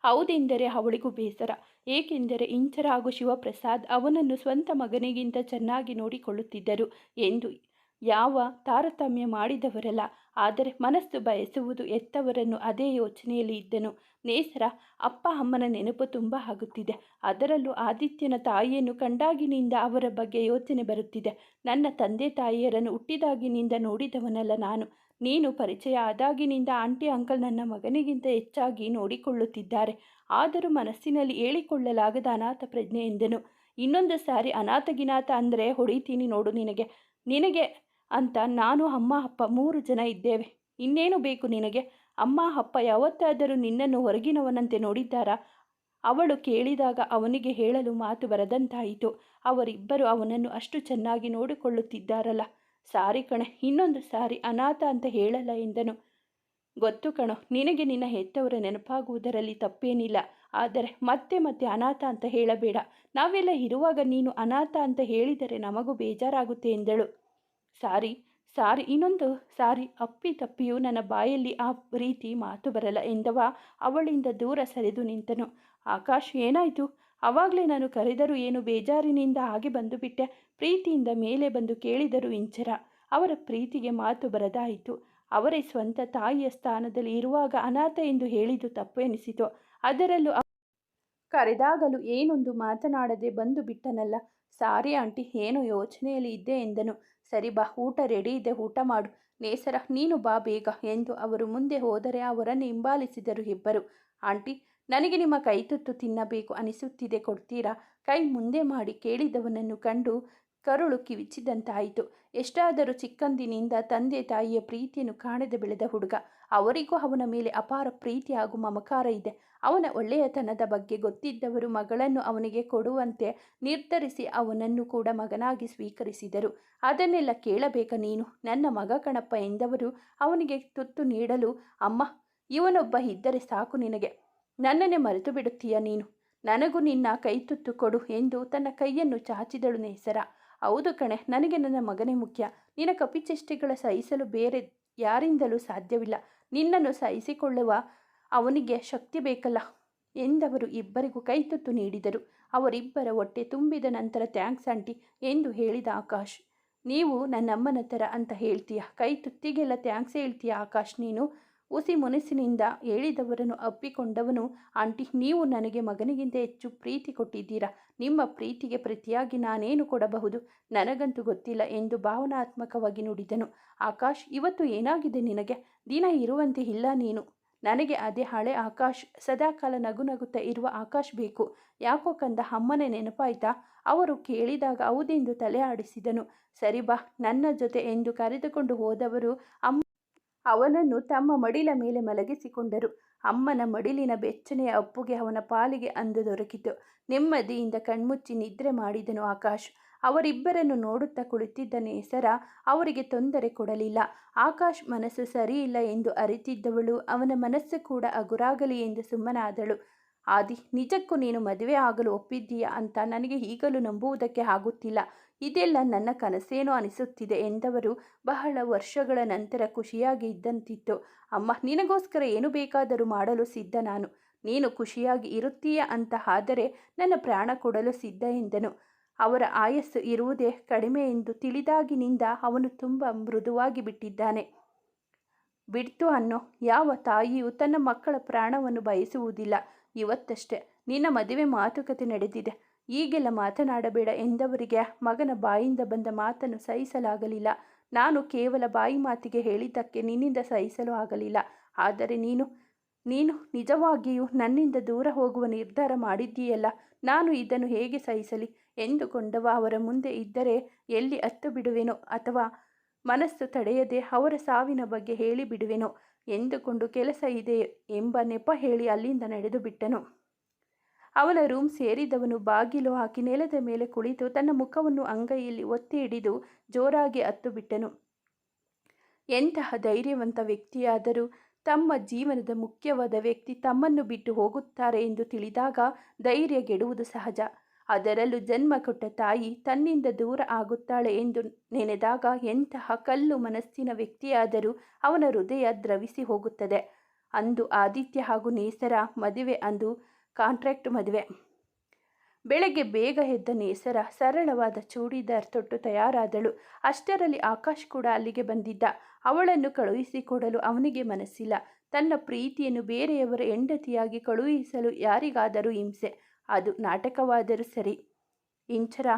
Speaker 1: ಹೌದೆಂದರೆ ಅವಳಿಗೂ ಬೇಸರ. ಏಕೆಂದರೆ ಇಂಚರ ಹಾಗೂ ಶಿವಪ್ರಸಾದ್ ಅವನನ್ನು ಸ್ವಂತ ಮಗನಿಗಿಂತ ಚೆನ್ನಾಗಿ ನೋಡಿಕೊಳ್ಳುತ್ತಿದ್ದರು ಎಂದು ಯಾವ ತಾರತಮ್ಯ ಮಾಡಿದವರಲ್ಲ, ಆದರೆ ಮನಸ್ಸು ಬಯಸುವುದು ಎತ್ತವರನ್ನು ಅದೇ ಯೋಚನೆಯಲ್ಲಿ ಇದ್ದನು. ನೇಸರ ಅಪ್ಪ ಅಮ್ಮನ ನೆನಪು ತುಂಬ ಆಗುತ್ತಿದೆ. ಅದರಲ್ಲೂ ಆದಿತ್ಯನ ತಾಯಿಯನ್ನು ಕಂಡಾಗಿನಿಂದ ಅವರ ಬಗ್ಗೆ ಯೋಚನೆ ಬರುತ್ತಿದೆ. ನನ್ನ ತಂದೆ ತಾಯಿಯರನ್ನು ಹುಟ್ಟಿದಾಗಿನಿಂದ ನೋಡಿದವನಲ್ಲ ನಾನು. ನೀನು ಪರಿಚಯ ಆದಾಗಿನಿಂದ ಆಂಟಿ ಅಂಕಲ್ ನನ್ನ ಮಗನಿಗಿಂತ ಹೆಚ್ಚಾಗಿ ನೋಡಿಕೊಳ್ಳುತ್ತಿದ್ದಾರೆ. ಆದರೂ ಮನಸ್ಸಿನಲ್ಲಿ ಹೇಳಿಕೊಳ್ಳಲಾಗದ ಅನಾಥ ಪ್ರಜ್ಞೆ ಎಂದನು. ಇನ್ನೊಂದು ಸಾರಿ ಅನಾಥಗಿನಾಥ ಅಂದರೆ ಹೊಡಿತೀನಿ ನೋಡು ನಿನಗೆ. ನಿನಗೆ ಅಂತ ನಾನು, ಅಮ್ಮ, ಅಪ್ಪ ಮೂರು ಜನ ಇದ್ದೇವೆ. ಇನ್ನೇನು ಬೇಕು ನಿನಗೆ? ಅಮ್ಮ, ಅಪ್ಪ ಯಾವತ್ತಾದರೂ ನಿನ್ನನ್ನು ಹೊರಗಿನವನಂತೆ ನೋಡಿದ್ದಾರಾ? ಅವಳು ಕೇಳಿದಾಗ ಅವನಿಗೆ ಹೇಳಲು ಮಾತು ಬರದಂತಾಯಿತು. ಅವರಿಬ್ಬರು ಅವನನ್ನು ಅಷ್ಟು ಚೆನ್ನಾಗಿ ನೋಡಿಕೊಳ್ಳುತ್ತಿದ್ದಾರಲ್ಲ. ಸಾರಿ ಕಣ, ಇನ್ನೊಂದು ಸಾರಿ ಅನಾಥ ಅಂತ ಹೇಳಲ್ಲ ಎಂದನು. ಗೊತ್ತು ಕಣೋ, ನಿನಗೆ ನಿನ್ನ ಹೆತ್ತವರ ನೆನಪಾಗುವುದರಲ್ಲಿ ತಪ್ಪೇನಿಲ್ಲ. ಆದರೆ ಮತ್ತೆ ಮತ್ತೆ ಅನಾಥ ಅಂತ ಹೇಳಬೇಡ. ನಾವೆಲ್ಲ ಇರುವಾಗ ನೀನು ಅನಾಥ ಅಂತ ಹೇಳಿದರೆ ನಮಗೂ ಬೇಜಾರಾಗುತ್ತೆ ಎಂದಳು. ಸಾರಿ ಸಾರಿ, ಇನ್ನೊಂದು ಸಾರಿ, ಅಪ್ಪಿ ತಪ್ಪಿಯೂ ನನ್ನ ಬಾಯಲ್ಲಿ ಆ ರೀತಿ ಮಾತು ಬರಲ್ಲ ಎಂದವ. ಅವಳಿಂದ ದೂರ ಸರಿದು ನಿಂತನು. ಆಕಾಶ್, ಏನಾಯಿತು? ಆವಾಗಲೇ ನಾನು ಕರೆದರೂ ಏನು ಬೇಜಾರಿನಿಂದ ಹಾಗೆ ಬಂದು ಬಿಟ್ಟೆ ಪ್ರೀತಿಯಿಂದ ಮೇಲೆ ಬಂದು ಕೇಳಿದರು ಇಂಚರ. ಅವರ ಪ್ರೀತಿಗೆ ಮಾತು ಬರದಾಯಿತು. ಅವರೇ ಸ್ವಂತ ತಾಯಿಯ ಸ್ಥಾನದಲ್ಲಿ ಇರುವಾಗ ಅನಾಥ ಎಂದು ಹೇಳಿದ್ದು ತಪ್ಪು ಎನಿಸಿತು. ಅದರಲ್ಲೂ ಕರೆದಾಗಲೂ ಏನೊಂದು ಮಾತನಾಡದೆ ಬಂದು ಬಿಟ್ಟನಲ್ಲ ಸಾರಿ, ಆಂಟಿ, ಏನು ಯೋಚನೆಯಲ್ಲಿ ಇದ್ದೆ ಎಂದನು. ಸರಿ ಬಾ, ಊಟ ರೆಡಿ ಇದೆ, ಊಟ ಮಾಡು. ನೇಸರ, ನೀನು ಬಾ ಬೇಗ ಎಂದು ಅವರು ಮುಂದೆ ಹೋದರೆ ಅವರನ್ನು ಹಿಂಬಾಲಿಸಿದರು ಇಬ್ಬರು. ಆಂಟಿ, ನನಗೆ ನಿಮ್ಮ ಕೈ ತುತ್ತು ತಿನ್ನಬೇಕು ಅನಿಸುತ್ತಿದೆ ಕೊಡ್ತೀರಾ? ಕೈ ಮುಂದೆ ಮಾಡಿ ಕೇಳಿದವನನ್ನು ಕಂಡು ಕರುಳು ಕಿವಿಚಿದಂತಾಯಿತು ಎಷ್ಟಾದರೂ ಚಿಕ್ಕಂದಿನಿಂದ ತಂದೆ ತಾಯಿಯ ಪ್ರೀತಿಯನ್ನು ಕಾಣದೆ ಬೆಳೆದ ಹುಡುಗ. ಅವರಿಗೂ ಅವನ ಮೇಲೆ ಅಪಾರ ಪ್ರೀತಿ ಹಾಗೂ ಮಮಕಾರ ಇದೆ. ಅವನ ಒಳ್ಳೆಯತನದ ಬಗ್ಗೆ ಗೊತ್ತಿದ್ದವರು ಮಗಳನ್ನು ಅವನಿಗೆ ಕೊಡುವಂತೆ ನಿರ್ಧರಿಸಿ ಅವನನ್ನು ಕೂಡ ಮಗನಾಗಿ ಸ್ವೀಕರಿಸಿದರು. ಅದನ್ನೆಲ್ಲ ಕೇಳಬೇಕ ನೀನು? ನನ್ನ ಮಗ ಕಣಪ್ಪ ಎಂದವರು ಅವನಿಗೆ ತುತ್ತು ನೀಡಲು, ಅಮ್ಮ, ಇವನೊಬ್ಬ ಇದ್ದರೆ ಸಾಕು ನಿನಗೆ. ನನ್ನನ್ನೇ ಮರೆತು ಬಿಡುತ್ತೀಯ ನೀನು? ನನಗೂ ನಿನ್ನ ಕೈ ತುತ್ತು ಕೊಡು ಎಂದು ತನ್ನ ಕೈಯನ್ನು ಚಾಚಿದಳು ನೇಸರ. ಹೌದು ಕಣೆ, ನನಗೆ ನನ್ನ ಮಗನೇ ಮುಖ್ಯ. ನಿನ್ನ ಕಪಿಚೆಷ್ಟೆಗಳ ಸಹಿಸಲು ಬೇರೆ ಯಾರಿಂದಲೂ ಸಾಧ್ಯವಿಲ್ಲ. ನಿನ್ನನ್ನು ಸಹಿಸಿಕೊಳ್ಳುವ ಅವನಿಗೆ ಶಕ್ತಿ ಬೇಕಲ್ಲ ಎಂದವರು ಇಬ್ಬರಿಗೂ ಕೈತುತ್ತು ನೀಡಿದರು. ಅವರಿಬ್ಬರ ಹೊಟ್ಟೆ ತುಂಬಿದ ನಂತರ, ಥ್ಯಾಂಕ್ಸ್ ಆಂಟಿ ಎಂದು ಹೇಳಿದ ಆಕಾಶ್. ನೀವು ನನ್ನಮ್ಮನ ಥರ ಅಂತ ಹೇಳ್ತೀಯ? ಕೈ ತುತ್ತಿಗೆಲ್ಲ ಥ್ಯಾಂಕ್ಸ್ ಹೇಳ್ತೀಯ ಆಕಾಶ್? ನೀನು ಉಸಿ ಮುನಸಿನಿಂದ ಹೇಳಿದವರನ್ನು ಅಪ್ಪಿಕೊಂಡವನು ಆಂಟಿ. ನೀವು ನನಗೆ ಮಗನಿಗಿಂತ ಹೆಚ್ಚು ಪ್ರೀತಿ ಕೊಟ್ಟಿದ್ದೀರಾ? ನಿಮ್ಮ ಪ್ರೀತಿಗೆ ಪ್ರತಿಯಾಗಿ ನಾನೇನು ಕೊಡಬಹುದು? ನನಗಂತೂ ಗೊತ್ತಿಲ್ಲ ಎಂದು ಭಾವನಾತ್ಮಕವಾಗಿ ನುಡಿದನು. ಆಕಾಶ್, ಇವತ್ತು ಏನಾಗಿದೆ ನಿನಗೆ? ದಿನ ಇರುವಂತೆ ಇಲ್ಲ ನೀನು. ನನಗೆ ಅದೇ ಹಳೆ ಆಕಾಶ್, ಸದಾಕಾಲ ನಗು ನಗುತ್ತಾ ಇರುವ ಆಕಾಶ್ ಬೇಕು. ಯಾಕೋ ಕಂದ ಅಮ್ಮನೆ ನೆನಪಾಯ್ತಾ? ಅವರು ಕೇಳಿದಾಗ ಹೌದೆಂದು ತಲೆ ಆಡಿಸಿದನು. ಸರಿ ಬಾ, ನನ್ನ ಜೊತೆ ಎಂದು ಕರೆದುಕೊಂಡು ಹೋದವರು ಅಮ್ಮ ಅವನನ್ನು ತಮ್ಮ ಮಡಿಲ ಮೇಲೆ ಮಲಗಿಸಿಕೊಂಡರು. ಅಮ್ಮನ ಮಡಿಲಿನ ಬೆಚ್ಚನೆಯ ಅಪ್ಪುಗೆ ಅವನ ಪಾಲಿಗೆ ಅಂದು ದೊರಕಿತು. ನೆಮ್ಮದಿಯಿಂದ ಕಣ್ಮುಚ್ಚಿ ನಿದ್ರೆ ಮಾಡಿದನು ಆಕಾಶ್. ಅವರಿಬ್ಬರನ್ನು ನೋಡುತ್ತಾ ಕುಳಿತಿದ್ದ ನೇಸರ ಅವರಿಗೆ ತೊಂದರೆ ಕೊಡಲಿಲ್ಲ. ಆಕಾಶ್ ಮನಸ್ಸು ಸರಿಯಿಲ್ಲ ಎಂದು ಅರಿತಿದ್ದವಳು, ಅವನ ಮನಸ್ಸು ಕೂಡ ಅಗುರಾಗಲಿ ಎಂದು ಸುಮ್ಮನಾದಳು. ಆದಿ, ನಿಜಕ್ಕೂ ನೀನು ಮದುವೆ ಆಗಲು ಒಪ್ಪಿದ್ದೀಯಾ ಅಂತ ನನಗೆ ಈಗಲೂ ನಂಬುವುದಕ್ಕೆ ಆಗುತ್ತಿಲ್ಲ. ಇದೆಲ್ಲ ನನ್ನ ಕನಸೇನೋ ಅನಿಸುತ್ತಿದೆ ಎಂದವರು ಬಹಳ ವರ್ಷಗಳ ನಂತರ ಖುಷಿಯಾಗಿ ಇದ್ದಂತಿತ್ತು. ಅಮ್ಮ, ನಿನಗೋಸ್ಕರ ಏನು ಬೇಕಾದರೂ ಮಾಡಲು ಸಿದ್ಧ ನಾನು. ನೀನು ಖುಷಿಯಾಗಿ ಇರುತ್ತೀಯ ಅಂತ ಆದರೆ ನನ್ನ ಪ್ರಾಣ ಕೊಡಲು ಸಿದ್ಧ ಎಂದನು. ಅವರ ಆಯಸ್ಸು ಇರುವುದೇ ಕಡಿಮೆ ಎಂದು ತಿಳಿದಾಗಿನಿಂದ ಅವನು ತುಂಬ ಮೃದುವಾಗಿ ಬಿಟ್ಟಿದ್ದಾನೆ. ಬಿಡ್ತು ಅನ್ನೋ ಯಾವ ತಾಯಿಯೂ ತನ್ನ ಮಕ್ಕಳ ಪ್ರಾಣವನ್ನು ಬಯಸುವುದಿಲ್ಲ. ಇವತ್ತಷ್ಟೇ, ನಿನ್ನ ಮದುವೆ ಮಾತುಕತೆ ನಡೆದಿದೆ. ಈಗೆಲ್ಲ ಮಾತನಾಡಬೇಡ ಎಂದವರಿಗೆ ಮಗನ ಬಾಯಿಂದ ಬಂದ ಮಾತನ್ನು ಸಹಿಸಲಾಗಲಿಲ್ಲ. ನಾನು ಕೇವಲ ಬಾಯಿ ಮಾತಿಗೆ ಹೇಳಿದ್ದಕ್ಕೆ ನಿನ್ನಿಂದ ಸಹಿಸಲು ಆಗಲಿಲ್ಲ. ಆದರೆ ನೀನು ನೀನು ನಿಜವಾಗಿಯೂ ನನ್ನಿಂದ ದೂರ ಹೋಗುವ ನಿರ್ಧಾರ ಮಾಡಿದ್ದೀಯಲ್ಲ. ನಾನು ಇದನ್ನು ಹೇಗೆ ಸಹಿಸಲಿ? ಎಂದುಕೊಂಡವ ಅವರ ಮುಂದೆ ಇದ್ದರೆ ಎಲ್ಲಿ ಅತ್ತು ಬಿಡುವೆನೋ ಅಥವಾ ಮನಸ್ಸು ತಡೆಯದೆ ಅವರ ಸಾವಿನ ಬಗ್ಗೆ ಹೇಳಿ ಬಿಡುವೆನೋ ಎಂದುಕೊಂಡು ಕೆಲಸ ಇದೆ ಎಂಬ ನೆಪ ಹೇಳಿ ಅಲ್ಲಿಂದ ನಡೆದು ಬಿಟ್ಟನು. ಅವನ ರೂಮ್ ಸೇರಿದವನು ಬಾಗಿಲು ಹಾಕಿ ನೆಲದ ಮೇಲೆ ಕುಳಿತು ತನ್ನ ಮುಖವನ್ನು ಅಂಗೈಯಲ್ಲಿ ಒತ್ತಿ ಹಿಡಿದು ಜೋರಾಗಿ ಅತ್ತು ಬಿಟ್ಟನು. ಎಂತಹ ಧೈರ್ಯವಂತ ವ್ಯಕ್ತಿಯಾದರೂ ತಮ್ಮ ಜೀವನದ ಮುಖ್ಯವಾದ ವ್ಯಕ್ತಿ ತಮ್ಮನ್ನು ಬಿಟ್ಟು ಹೋಗುತ್ತಾರೆ ಎಂದು ತಿಳಿದಾಗ ಧೈರ್ಯ ಗೆಡುವುದು ಸಹಜ. ಅದರಲ್ಲೂ ಜನ್ಮ ಕೊಟ್ಟ ತಾಯಿ ತನ್ನಿಂದ ದೂರ ಆಗುತ್ತಾಳೆ ಎಂದು ನೆನೆದಾಗ ಎಂತಹ ಕಲ್ಲು ಮನಸ್ಸಿನ ವ್ಯಕ್ತಿಯಾದರೂ ಅವನ ಹೃದಯ ದ್ರವಿಸಿ ಹೋಗುತ್ತದೆ. ಅಂದು ಆದಿತ್ಯ ಹಾಗೂ ನೇಸರ ಮದುವೆ, ಅಂದು ಕಾಂಟ್ರಾಕ್ಟ್ ಮದುವೆ. ಬೆಳಗ್ಗೆ ಬೇಗ ಎದ್ದ ನೇಸರ ಸರಳವಾದ ಚೂಡಿದಾರ್ ತೊಟ್ಟು ತಯಾರಾದಳು. ಅಷ್ಟರಲ್ಲಿ ಆಕಾಶ್ ಕೂಡ ಅಲ್ಲಿಗೆ ಬಂದಿದ್ದ. ಅವಳನ್ನು ಕಳುಹಿಸಿಕೊಡಲು ಅವನಿಗೆ ಮನಸ್ಸಿಲ್ಲ. ತನ್ನ ಪ್ರೀತಿಯನ್ನು ಬೇರೆಯವರ ಹೆಂಡತಿಯಾಗಿ ಕಳುಹಿಸಲು ಯಾರಿಗಾದರೂ ಹಿಂಸೆ. ಅದು ನಾಟಕವಾದರೂ ಸರಿ. ಇಂಚರ!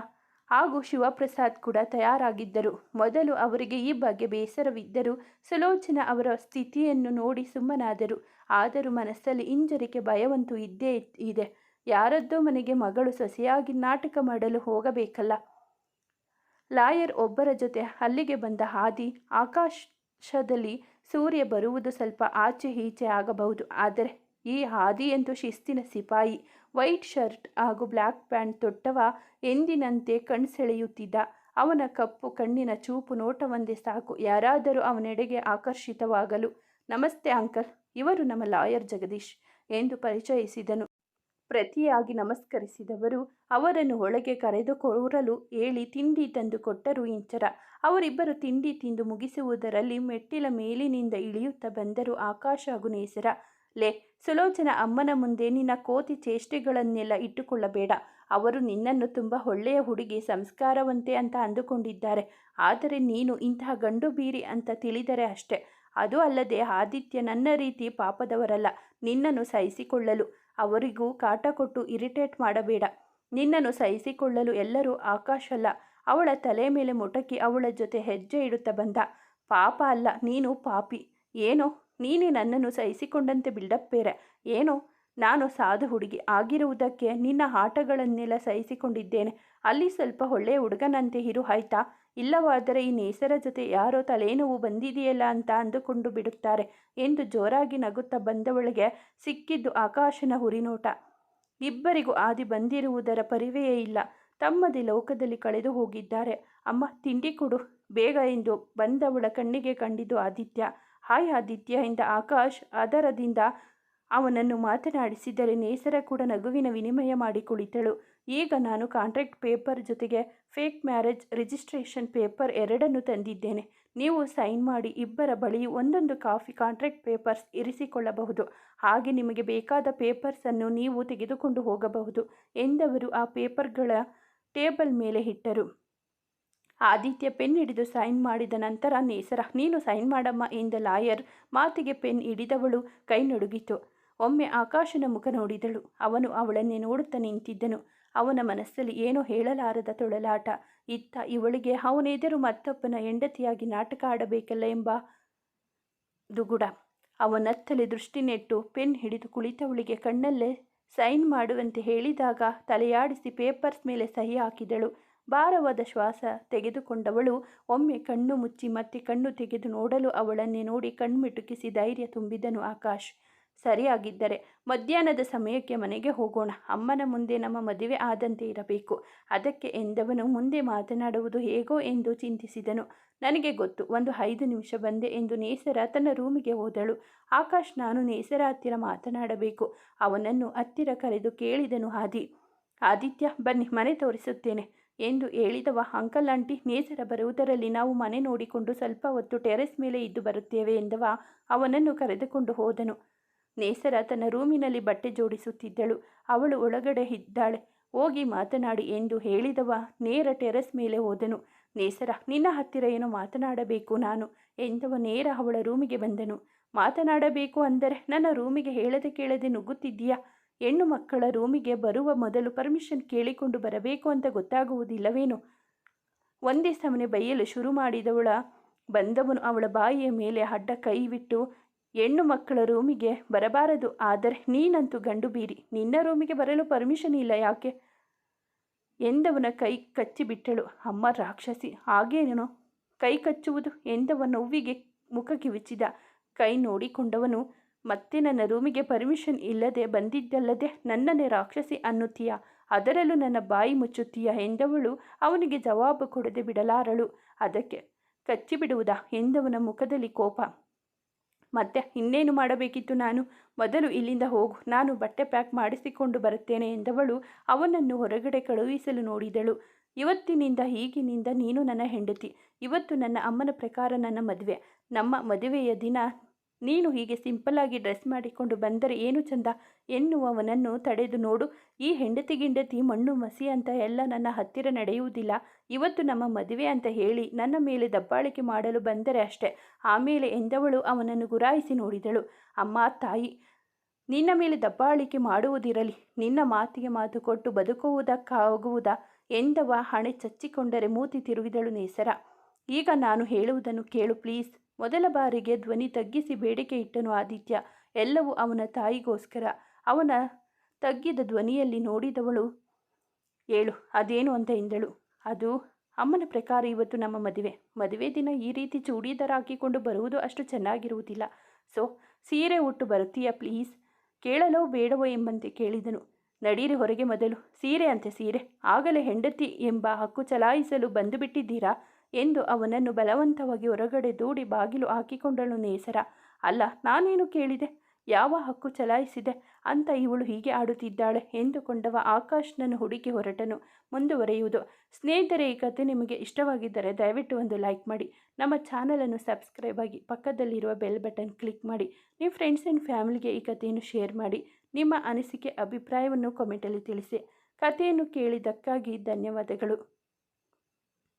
Speaker 1: ಹಾಗೂ ಶಿವಪ್ರಸಾದ್ ಕೂಡ ತಯಾರಾಗಿದ್ದರು. ಮೊದಲು ಅವರಿಗೆ ಈ ಬಗ್ಗೆ ಬೇಸರವಿದ್ದರೂ ಸುಲೋಚನ ಅವರ ಸ್ಥಿತಿಯನ್ನು ನೋಡಿ ಸುಮ್ಮನಾದರು. ಆದರೂ ಮನಸ್ಸಲ್ಲಿ ಇಂಜರಿಕೆ ಭಯವಂತೂ ಇದ್ದೇ ಇದೆ. ಯಾರದ್ದೋ ಮನೆಗೆ ಮಗಳು ಸೊಸೆಯಾಗಿ ನಾಟಕ ಮಾಡಲು ಹೋಗಬೇಕಲ್ಲ. ಲಾಯರ್ ಒಬ್ಬರ ಜೊತೆ ಅಲ್ಲಿಗೆ ಬಂದ ಹಾದಿ ಆಕಾಶದಲ್ಲಿ ಸೂರ್ಯ ಬರುವುದು ಸ್ವಲ್ಪ ಆಚೆ ಈಚೆ ಆಗಬಹುದು. ಆದರೆ ಈ ಹಾದಿಯಂತೂ ಶಿಸ್ತಿನ ಸಿಪಾಯಿ. ವೈಟ್ ಶರ್ಟ್ ಹಾಗೂ ಬ್ಲ್ಯಾಕ್ ಪ್ಯಾಂಟ್ ತೊಟ್ಟವ ಎಂದಿನಂತೆ ಕಣ್ಸೆಳೆಯುತ್ತಿದ್ದ. ಅವನ ಕಪ್ಪು ಕಣ್ಣಿನ ಚೂಪು ನೋಟವೊಂದೇ ಸಾಕು. ಯಾರಾದರೂ ಅವನೆಡೆಗೆ ಆಕರ್ಷಿತವಾಗಲು, ನಮಸ್ತೆ ಅಂಕಲ್, ಇವರು ನಮ್ಮ ಲಾಯರ್ ಜಗದೀಶ್ ಎಂದು ಪರಿಚಯಿಸಿದನು. ಪ್ರತಿಯಾಗಿ ನಮಸ್ಕರಿಸಿದವರು ಅವರನ್ನು ಒಳಗೆ ಕರೆದು ಕೋರಲು ಹೇಳಿ ತಿಂಡಿ ತಂದು ಕೊಟ್ಟರು ಇಂಚರ. ಅವರಿಬ್ಬರು ತಿಂಡಿ ತಿಂದು ಮುಗಿಸುವುದರಲ್ಲಿ ಮೆಟ್ಟಿಲ ಮೇಲಿನಿಂದ ಇಳಿಯುತ್ತಾ ಬಂದರು ಆಕಾಶ ಹಾಗೂ ನೇಸರ ಲೇ, ಸುಲೋಚನ ಅಮ್ಮನ ಮುಂದೆ ನಿನ್ನ ಕೋತಿ ಚೇಷ್ಟೆಗಳನ್ನೆಲ್ಲ ಇಟ್ಟುಕೊಳ್ಳಬೇಡ. ಅವರು ನಿನ್ನನ್ನು ತುಂಬ ಒಳ್ಳೆಯ ಹುಡುಗಿ, ಸಂಸ್ಕಾರವಂತೆ ಅಂತ ಅಂದುಕೊಂಡಿದ್ದಾರೆ. ಆದರೆ ನೀನು ಇಂತಹ ಗಂಡು ಬೀರಿ ಅಂತ ತಿಳಿದರೆ ಅಷ್ಟೆ. ಅದು ಅಲ್ಲದೆ ಆದಿತ್ಯ ನನ್ನ ರೀತಿ ಪಾಪದವರಲ್ಲ, ನಿನ್ನನ್ನು ಸಹಿಸಿಕೊಳ್ಳಲು. ಅವರಿಗೂ ಕಾಟ ಕೊಟ್ಟು ಇರಿಟೇಟ್ ಮಾಡಬೇಡ. ನಿನ್ನನ್ನು ಸಹಿಸಿಕೊಳ್ಳಲು ಎಲ್ಲರೂ ಆಕಾಶ ಅಲ್ಲ ಅವಳ ತಲೆ ಮೇಲೆ ಮುಟಕಿ ಅವಳ ಜೊತೆ ಹೆಜ್ಜೆ ಇಡುತ್ತಾ ಬಂದ. ಪಾಪ ಅಲ್ಲ, ನೀನು ಪಾಪಿ. ಏನೋ? ನೀನೇ ನನ್ನನ್ನು ಸಹಿಸಿಕೊಂಡಂತೆ ಬಿಲ್ಡಪ್ ಏನು ಏನೋ, ನಾನು ಸಾಧು ಹುಡುಗಿ ಆಗಿರುವುದಕ್ಕೆ ನಿನ್ನ ಆಟಗಳನ್ನೆಲ್ಲ ಸಹಿಸಿಕೊಂಡಿದ್ದೇನೆ. ಅಲ್ಲಿ ಸ್ವಲ್ಪ ಒಳ್ಳೆಯ ಹುಡುಗನಂತೆ ಇರು, ಆಯ್ತಾ? ಇಲ್ಲವಾದರೆ ಈ ನೇಸರ ಜೊತೆ ಯಾರೋ ತಲೆನೋವು ಬಂದಿದೆಯಲ್ಲ ಅಂತ ಅಂದುಕೊಂಡು ಬಿಡುತ್ತಾರೆ ಎಂದು ಜೋರಾಗಿ ನಗುತ್ತಾ ಬಂದವಳಿಗೆ ಸಿಕ್ಕಿದ್ದು ಆಕಾಶನ ಹುರಿನೋಟ. ಇಬ್ಬರಿಗೂ ಆದಿ ಬಂದಿರುವುದರ ಪರಿವೆಯೇ ಇಲ್ಲ. ತಮ್ಮದೇ ಲೋಕದಲ್ಲಿ ಕಳೆದು ಹೋಗಿದ್ದಾರೆ. ಅಮ್ಮ, ತಿಂಡಿ ಕೊಡು. ಬೇಗ ಎಂದು ಬಂದವಳ ಕಣ್ಣಿಗೆ ಕಂಡಿದ್ದು ಆದಿತ್ಯ. ಹಾಯ್ ಆದಿತ್ಯ ಎಂದ ಆಕಾಶ್ ಅದರದಿಂದ ಅವನನ್ನು ಮಾತನಾಡಿಸಿದರೆ ನೇಸರ ಕೂಡ ನಗುವಿನ ವಿನಿಮಯ ಮಾಡಿ ಕುಳಿತಳು. ಈಗ ನಾನು ಕಾಂಟ್ರಾಕ್ಟ್ ಪೇಪರ್ ಜೊತೆಗೆ ಫೇಕ್ ಮ್ಯಾರೇಜ್ ರಿಜಿಸ್ಟ್ರೇಷನ್ ಪೇಪರ್ ಎರಡನ್ನು ತಂದಿದ್ದೇನೆ. ನೀವು ಸೈನ್ ಮಾಡಿ ಇಬ್ಬರ ಬಳಿ ಒಂದೊಂದು ಕಾಫಿ ಕಾಂಟ್ರಾಕ್ಟ್ ಪೇಪರ್ಸ್ ಇರಿಸಿಕೊಳ್ಳಬಹುದು. ಹಾಗೆ ನಿಮಗೆ ಬೇಕಾದ ಪೇಪರ್ಸನ್ನು ನೀವು ತೆಗೆದುಕೊಂಡು ಹೋಗಬಹುದು ಎಂದವರು ಆ ಪೇಪರ್ಗಳ ಟೇಬಲ್ ಮೇಲೆ ಇಟ್ಟರು. ಆದಿತ್ಯ ಪೆನ್ ಹಿಡಿದು ಸೈನ್ ಮಾಡಿದ ನಂತರ, ನೇಸರ, ನೀನು ಸೈನ್ ಮಾಡಮ್ಮ ಎಂದ ಲಾಯರ್ ಮಾತಿಗೆ ಪೆನ್ ಹಿಡಿದವಳು ಕೈ ನಡುಗಿತು. ಒಮ್ಮೆ ಆಕಾಶನ ಮುಖ ನೋಡಿದಳು. ಅವನು ಅವಳನ್ನೇ ನೋಡುತ್ತಾ ನಿಂತಿದ್ದನು. ಅವನ ಮನಸ್ಸಲ್ಲಿ ಏನೋ ಹೇಳಲಾರದ ತೊಳಲಾಟ ಇತ್ತ ಇವಳಿಗೆ, ಅವನೆದುರು ಮತ್ತೊಬ್ಬನ ಹೆಂಡತಿಯಾಗಿ ನಾಟಕ ಆಡಬೇಕಲ್ಲ ಎಂಬ ದುಗುಡ. ಅವನತ್ತಲೆ ದೃಷ್ಟಿ ನೆಟ್ಟು ಪೆನ್ ಹಿಡಿದು ಕುಳಿತವಳಿಗೆ ಕಣ್ಣಲ್ಲೇ ಸೈನ್ ಮಾಡುವಂತೆ ಹೇಳಿದಾಗ ತಲೆಯಾಡಿಸಿ ಪೇಪರ್ಸ್ ಮೇಲೆ ಸಹಿ ಹಾಕಿದಳು. ಭಾರವಾದ ಶ್ವಾಸ ತೆಗೆದುಕೊಂಡವಳು. ಒಮ್ಮೆ ಕಣ್ಣು ಮುಚ್ಚಿ ಮತ್ತೆ ಕಣ್ಣು ತೆಗೆದು ನೋಡಲು ಅವಳನ್ನೇ ನೋಡಿ ಕಣ್ಮಿಟುಕಿಸಿ ಧೈರ್ಯ ತುಂಬಿದನು ಆಕಾಶ್. ಸರಿಯಾಗಿದ್ದರೆ ಮಧ್ಯಾಹ್ನದ ಸಮಯಕ್ಕೆ ಮನೆಗೆ ಹೋಗೋಣ. ಅಮ್ಮನ ಮುಂದೆ ನಮ್ಮ ಮದುವೆ ಆದಂತೆ ಇರಬೇಕು. ಅದಕ್ಕೆ ಎಂದವನು ಮುಂದೆ ಮಾತನಾಡುವುದು ಹೇಗೋ ಎಂದು ಚಿಂತಿಸಿದನು. ನನಗೆ ಗೊತ್ತು, ಒಂದು ಐದು ನಿಮಿಷ ಬಂದೆ ಎಂದು ನೇಸರ ತನ್ನ ರೂಮಿಗೆ ಹೋದಳು. ಆಕಾಶ್, ನಾನು ನೇಸರ ಹತ್ತಿರ ಮಾತನಾಡಬೇಕು. ಅವನನ್ನು ಹತ್ತಿರ ಕರೆದು ಕೇಳಿದನು ಹಾದಿ ಆದಿತ್ಯ, ಬನ್ನಿ, ಮನೆ ತೋರಿಸುತ್ತೇನೆ. ಎಂದು ಹೇಳಿದವ ಅಂಕಲ್ ಆಂಟಿ ನೇಸರ ಬರುವುದರಲ್ಲಿ ನಾವು ಮನೆ ನೋಡಿಕೊಂಡು ಸ್ವಲ್ಪ ಹೊತ್ತು ಟೆರೆಸ್ ಮೇಲೆ ಇದ್ದು ಬರುತ್ತೇವೆ ಎಂದವ, ಅವನನ್ನು ಕರೆದುಕೊಂಡು ಹೋದನು. ನೇಸರ ತನ್ನ ರೂಮಿನಲ್ಲಿ ಬಟ್ಟೆ ಜೋಡಿಸುತ್ತಿದ್ದಳು. ಅವಳು ಒಳಗಡೆ ಇದ್ದಾಳೆ. ಹೋಗಿ ಮಾತನಾಡಿ ಎಂದು ಹೇಳಿದವ, ನೇರ ಟೆರೆಸ್ ಮೇಲೆ ಹೋದನು. ನೇಸರ, ನಿನ್ನ ಹತ್ತಿರ ಏನೋ ಮಾತನಾಡಬೇಕು ನಾನು ಎಂದವ ನೇರ ಅವಳ ರೂಮಿಗೆ ಬಂದನು. ಮಾತನಾಡಬೇಕು ಅಂದರೆ ನನ್ನ ರೂಮಿಗೆ ಹೇಳದೆ ಕೇಳದೆ ನುಗ್ಗುತ್ತಿದ್ದೀಯಾ? ಹೆಣ್ಣು ಮಕ್ಕಳ ರೂಮಿಗೆ ಬರುವ ಮೊದಲು ಪರ್ಮಿಷನ್ ಕೇಳಿಕೊಂಡು ಬರಬೇಕು ಅಂತ ಗೊತ್ತಾಗುವುದಿಲ್ಲವೇನು? ಒಂದೇ ಸಮನೆ ಬೈಯಲು ಶುರು ಮಾಡಿದವಳ ಬಂದವನು ಅವಳ ಬಾಯಿಯ ಮೇಲೆ ಅಡ್ಡ ಕೈವಿಟ್ಟು ಹೆಣ್ಣು ಮಕ್ಕಳ ರೂಮಿಗೆ ಬರಬಾರದು, ಆದರೆ ನೀನಂತೂ ಗಂಡು ಬೀರಿ, ನಿನ್ನ ರೂಮಿಗೆ ಬರಲು ಪರ್ಮಿಷನ್ ಇಲ್ಲ ಯಾಕೆ? ಎಂದವನ ಕೈ ಕಚ್ಚಿಬಿಟ್ಟಳು ಅಮ್ಮ ರಾಕ್ಷಸಿ, ಹಾಗೇನೇನೋ? ಕೈ ಕಚ್ಚುವುದು ಎಂದವ ನೋವಿಗೆ ಮುಖ ಕಿವಿಚಿದ ಕೈ ನೋಡಿಕೊಂಡವನು ಮತ್ತೆ ನನ್ನ ರೂಮಿಗೆ ಪರ್ಮಿಷನ್ ಇಲ್ಲದೆ ಬಂದಿದ್ದಲ್ಲದೆ ನನ್ನನ್ನೇ ರಾಕ್ಷಸಿ ಅನ್ನುತ್ತೀಯ? ಅದರಲ್ಲೂ ನನ್ನ ಬಾಯಿ ಮುಚ್ಚುತ್ತೀಯ? ಎಂದವಳು ಅವನಿಗೆ ಜವಾಬು ಕೊಡದೆ ಬಿಡಲಾರಳು. ಅದಕ್ಕೆ ಕಚ್ಚಿಬಿಡುವುದಾ ಎಂದವನ ಮುಖದಲ್ಲಿ ಕೋಪ. ಮತ್ತೆ, ಇನ್ನೇನು ಮಾಡಬೇಕಿತ್ತು ನಾನು? ಮೊದಲು ಇಲ್ಲಿಂದ ಹೋಗು. ನಾನು ಬಟ್ಟೆ ಪ್ಯಾಕ್ ಮಾಡಿಸಿಕೊಂಡು ಬರುತ್ತೇನೆ ಎಂದವಳು ಅವನನ್ನು ಹೊರಗಡೆ ಕಳುಹಿಸಲು ನೋಡಿದಳು. ಇವತ್ತಿನಿಂದ ಈಗಿನಿಂದ ನೀನು ನನ್ನ ಹೆಂಡತಿ. ಇವತ್ತು ನನ್ನ ಅಮ್ಮನ ಪ್ರಕಾರ ನನ್ನ ಮದುವೆ. ನಮ್ಮ ಮದುವೆಯ ದಿನ ನೀನು ಹೀಗೆ ಸಿಂಪಲ್ಲಾಗಿ ಡ್ರೆಸ್ ಮಾಡಿಕೊಂಡು ಬಂದರೆ ಏನು ಚಂದ? ಎನ್ನುವವನನ್ನು ತಡೆದು ನೋಡು. ಈ ಹೆಂಡತಿ ಗಿಂಡತಿ ಮಣ್ಣು ಮಸಿ ಅಂತ ಎಲ್ಲ ನನ್ನ ಹತ್ತಿರ ನಡೆಯುವುದಿಲ್ಲ. ಇವತ್ತು ನಮ್ಮ ಮದುವೆ ಅಂತ ಹೇಳಿ ನನ್ನ ಮೇಲೆ ದಬ್ಬಾಳಿಕೆ ಮಾಡಲು ಬಂದರೆ ಅಷ್ಟೆ. ಆಮೇಲೆ ಎಂದವಳು ಅವನನ್ನು ಗುರಾಯಿಸಿ ನೋಡಿದಳು. ಅಮ್ಮ, ತಾಯಿ, ನಿನ್ನ ಮೇಲೆ ದಬ್ಬಾಳಿಕೆ ಮಾಡುವುದಿರಲಿ. ನಿನ್ನ ಮಾತಿಗೆ ಮಾತು ಕೊಟ್ಟು ಬದುಕುವುದಕ್ಕಾಗುವುದಾ? ಎಂದವ ಹಣೆ ಚಚ್ಚಿಕೊಂಡರೆ ಮೂತಿ ತಿರುಗಿದಳು ನೇಸರ. ಈಗ ನಾನು ಹೇಳುವುದನ್ನು ಕೇಳು ಪ್ಲೀಸ್. ಮೊದಲ ಬಾರಿಗೆ ಧ್ವನಿ ತಗ್ಗಿಸಿ ಬೇಡಿಕೆ ಇಟ್ಟನು ಆದಿತ್ಯ. ಎಲ್ಲವೂ ಅವನ ತಾಯಿಗೋಸ್ಕರ. ಅವನ ತಗ್ಗಿದ ಧ್ವನಿಯಲ್ಲಿ ನೋಡಿದವಳು ಹೇಳು ಅದೇನು? ಅಂತ ಎಂದಳು. ಅದು ಅಮ್ಮನ ಪ್ರಕಾರ ಇವತ್ತು ನಮ್ಮ ಮದುವೆ. ಮದುವೆ ದಿನ ಈ ರೀತಿ ಚೂಡಿದಾರ ಹಾಕಿಕೊಂಡು ಬರುವುದು ಅಷ್ಟು ಚೆನ್ನಾಗಿರುವುದಿಲ್ಲ. ಸೊ, ಸೀರೆ ಉಟ್ಟು ಬರುತ್ತೀಯಾ ಪ್ಲೀಸ್? ಕೇಳಲೋ ಬೇಡವೋ ಎಂಬಂತೆ ಕೇಳಿದನು. ನಡೀರಿ ಹೊರಗೆ ಮೊದಲು. ಸೀರೆ ಅಂತೆ ಸೀರೆ. ಆಗಲೇ ಹೆಂಡತಿ ಎಂಬ ಹಕ್ಕು ಚಲಾಯಿಸಲು ಬಂದು ಬಿಟ್ಟಿದ್ದೀರಾ ಎಂದು ಅವನನ್ನು ಬಲವಂತವಾಗಿ ಹೊರಗಡೆ ದೂಡಿ ಬಾಗಿಲು ಹಾಕಿಕೊಂಡಳು ನೇಸರ. ಅಲ್ಲ, ನಾನೇನು ಕೇಳಿದೆ? ಯಾವ ಹಕ್ಕು ಚಲಾಯಿಸಿದೆ ಅಂತ ಇವಳು ಹೀಗೆ ಆಡುತ್ತಿದ್ದಾಳೆ ಎಂದುಕೊಂಡವ ಆಕಾಶ್ನನ್ನು ಹುಡುಕಿ ಹೊರಟನು. ಮುಂದುವರೆಯುವುದು. ಸ್ನೇಹಿತರೆ, ಈ ಕಥೆ ನಿಮಗೆ ಇಷ್ಟವಾಗಿದ್ದರೆ ದಯವಿಟ್ಟು ಒಂದು ಲೈಕ್ ಮಾಡಿ. ನಮ್ಮ ಚಾನಲನ್ನು ಸಬ್ಸ್ಕ್ರೈಬ್ ಆಗಿ ಪಕ್ಕದಲ್ಲಿರುವ ಬೆಲ್ ಬಟನ್ ಕ್ಲಿಕ್ ಮಾಡಿ. ನಿಮ್ಮ ಫ್ರೆಂಡ್ಸ್ ಆ್ಯಂಡ್ ಫ್ಯಾಮಿಲಿಗೆ ಈ ಕಥೆಯನ್ನು ಶೇರ್ ಮಾಡಿ. ನಿಮ್ಮ ಅನಿಸಿಕೆ, ಅಭಿಪ್ರಾಯವನ್ನು ಕಮೆಂಟಲ್ಲಿ ತಿಳಿಸಿ. ಕಥೆಯನ್ನು ಕೇಳಿದ್ದಕ್ಕಾಗಿ ಧನ್ಯವಾದಗಳು.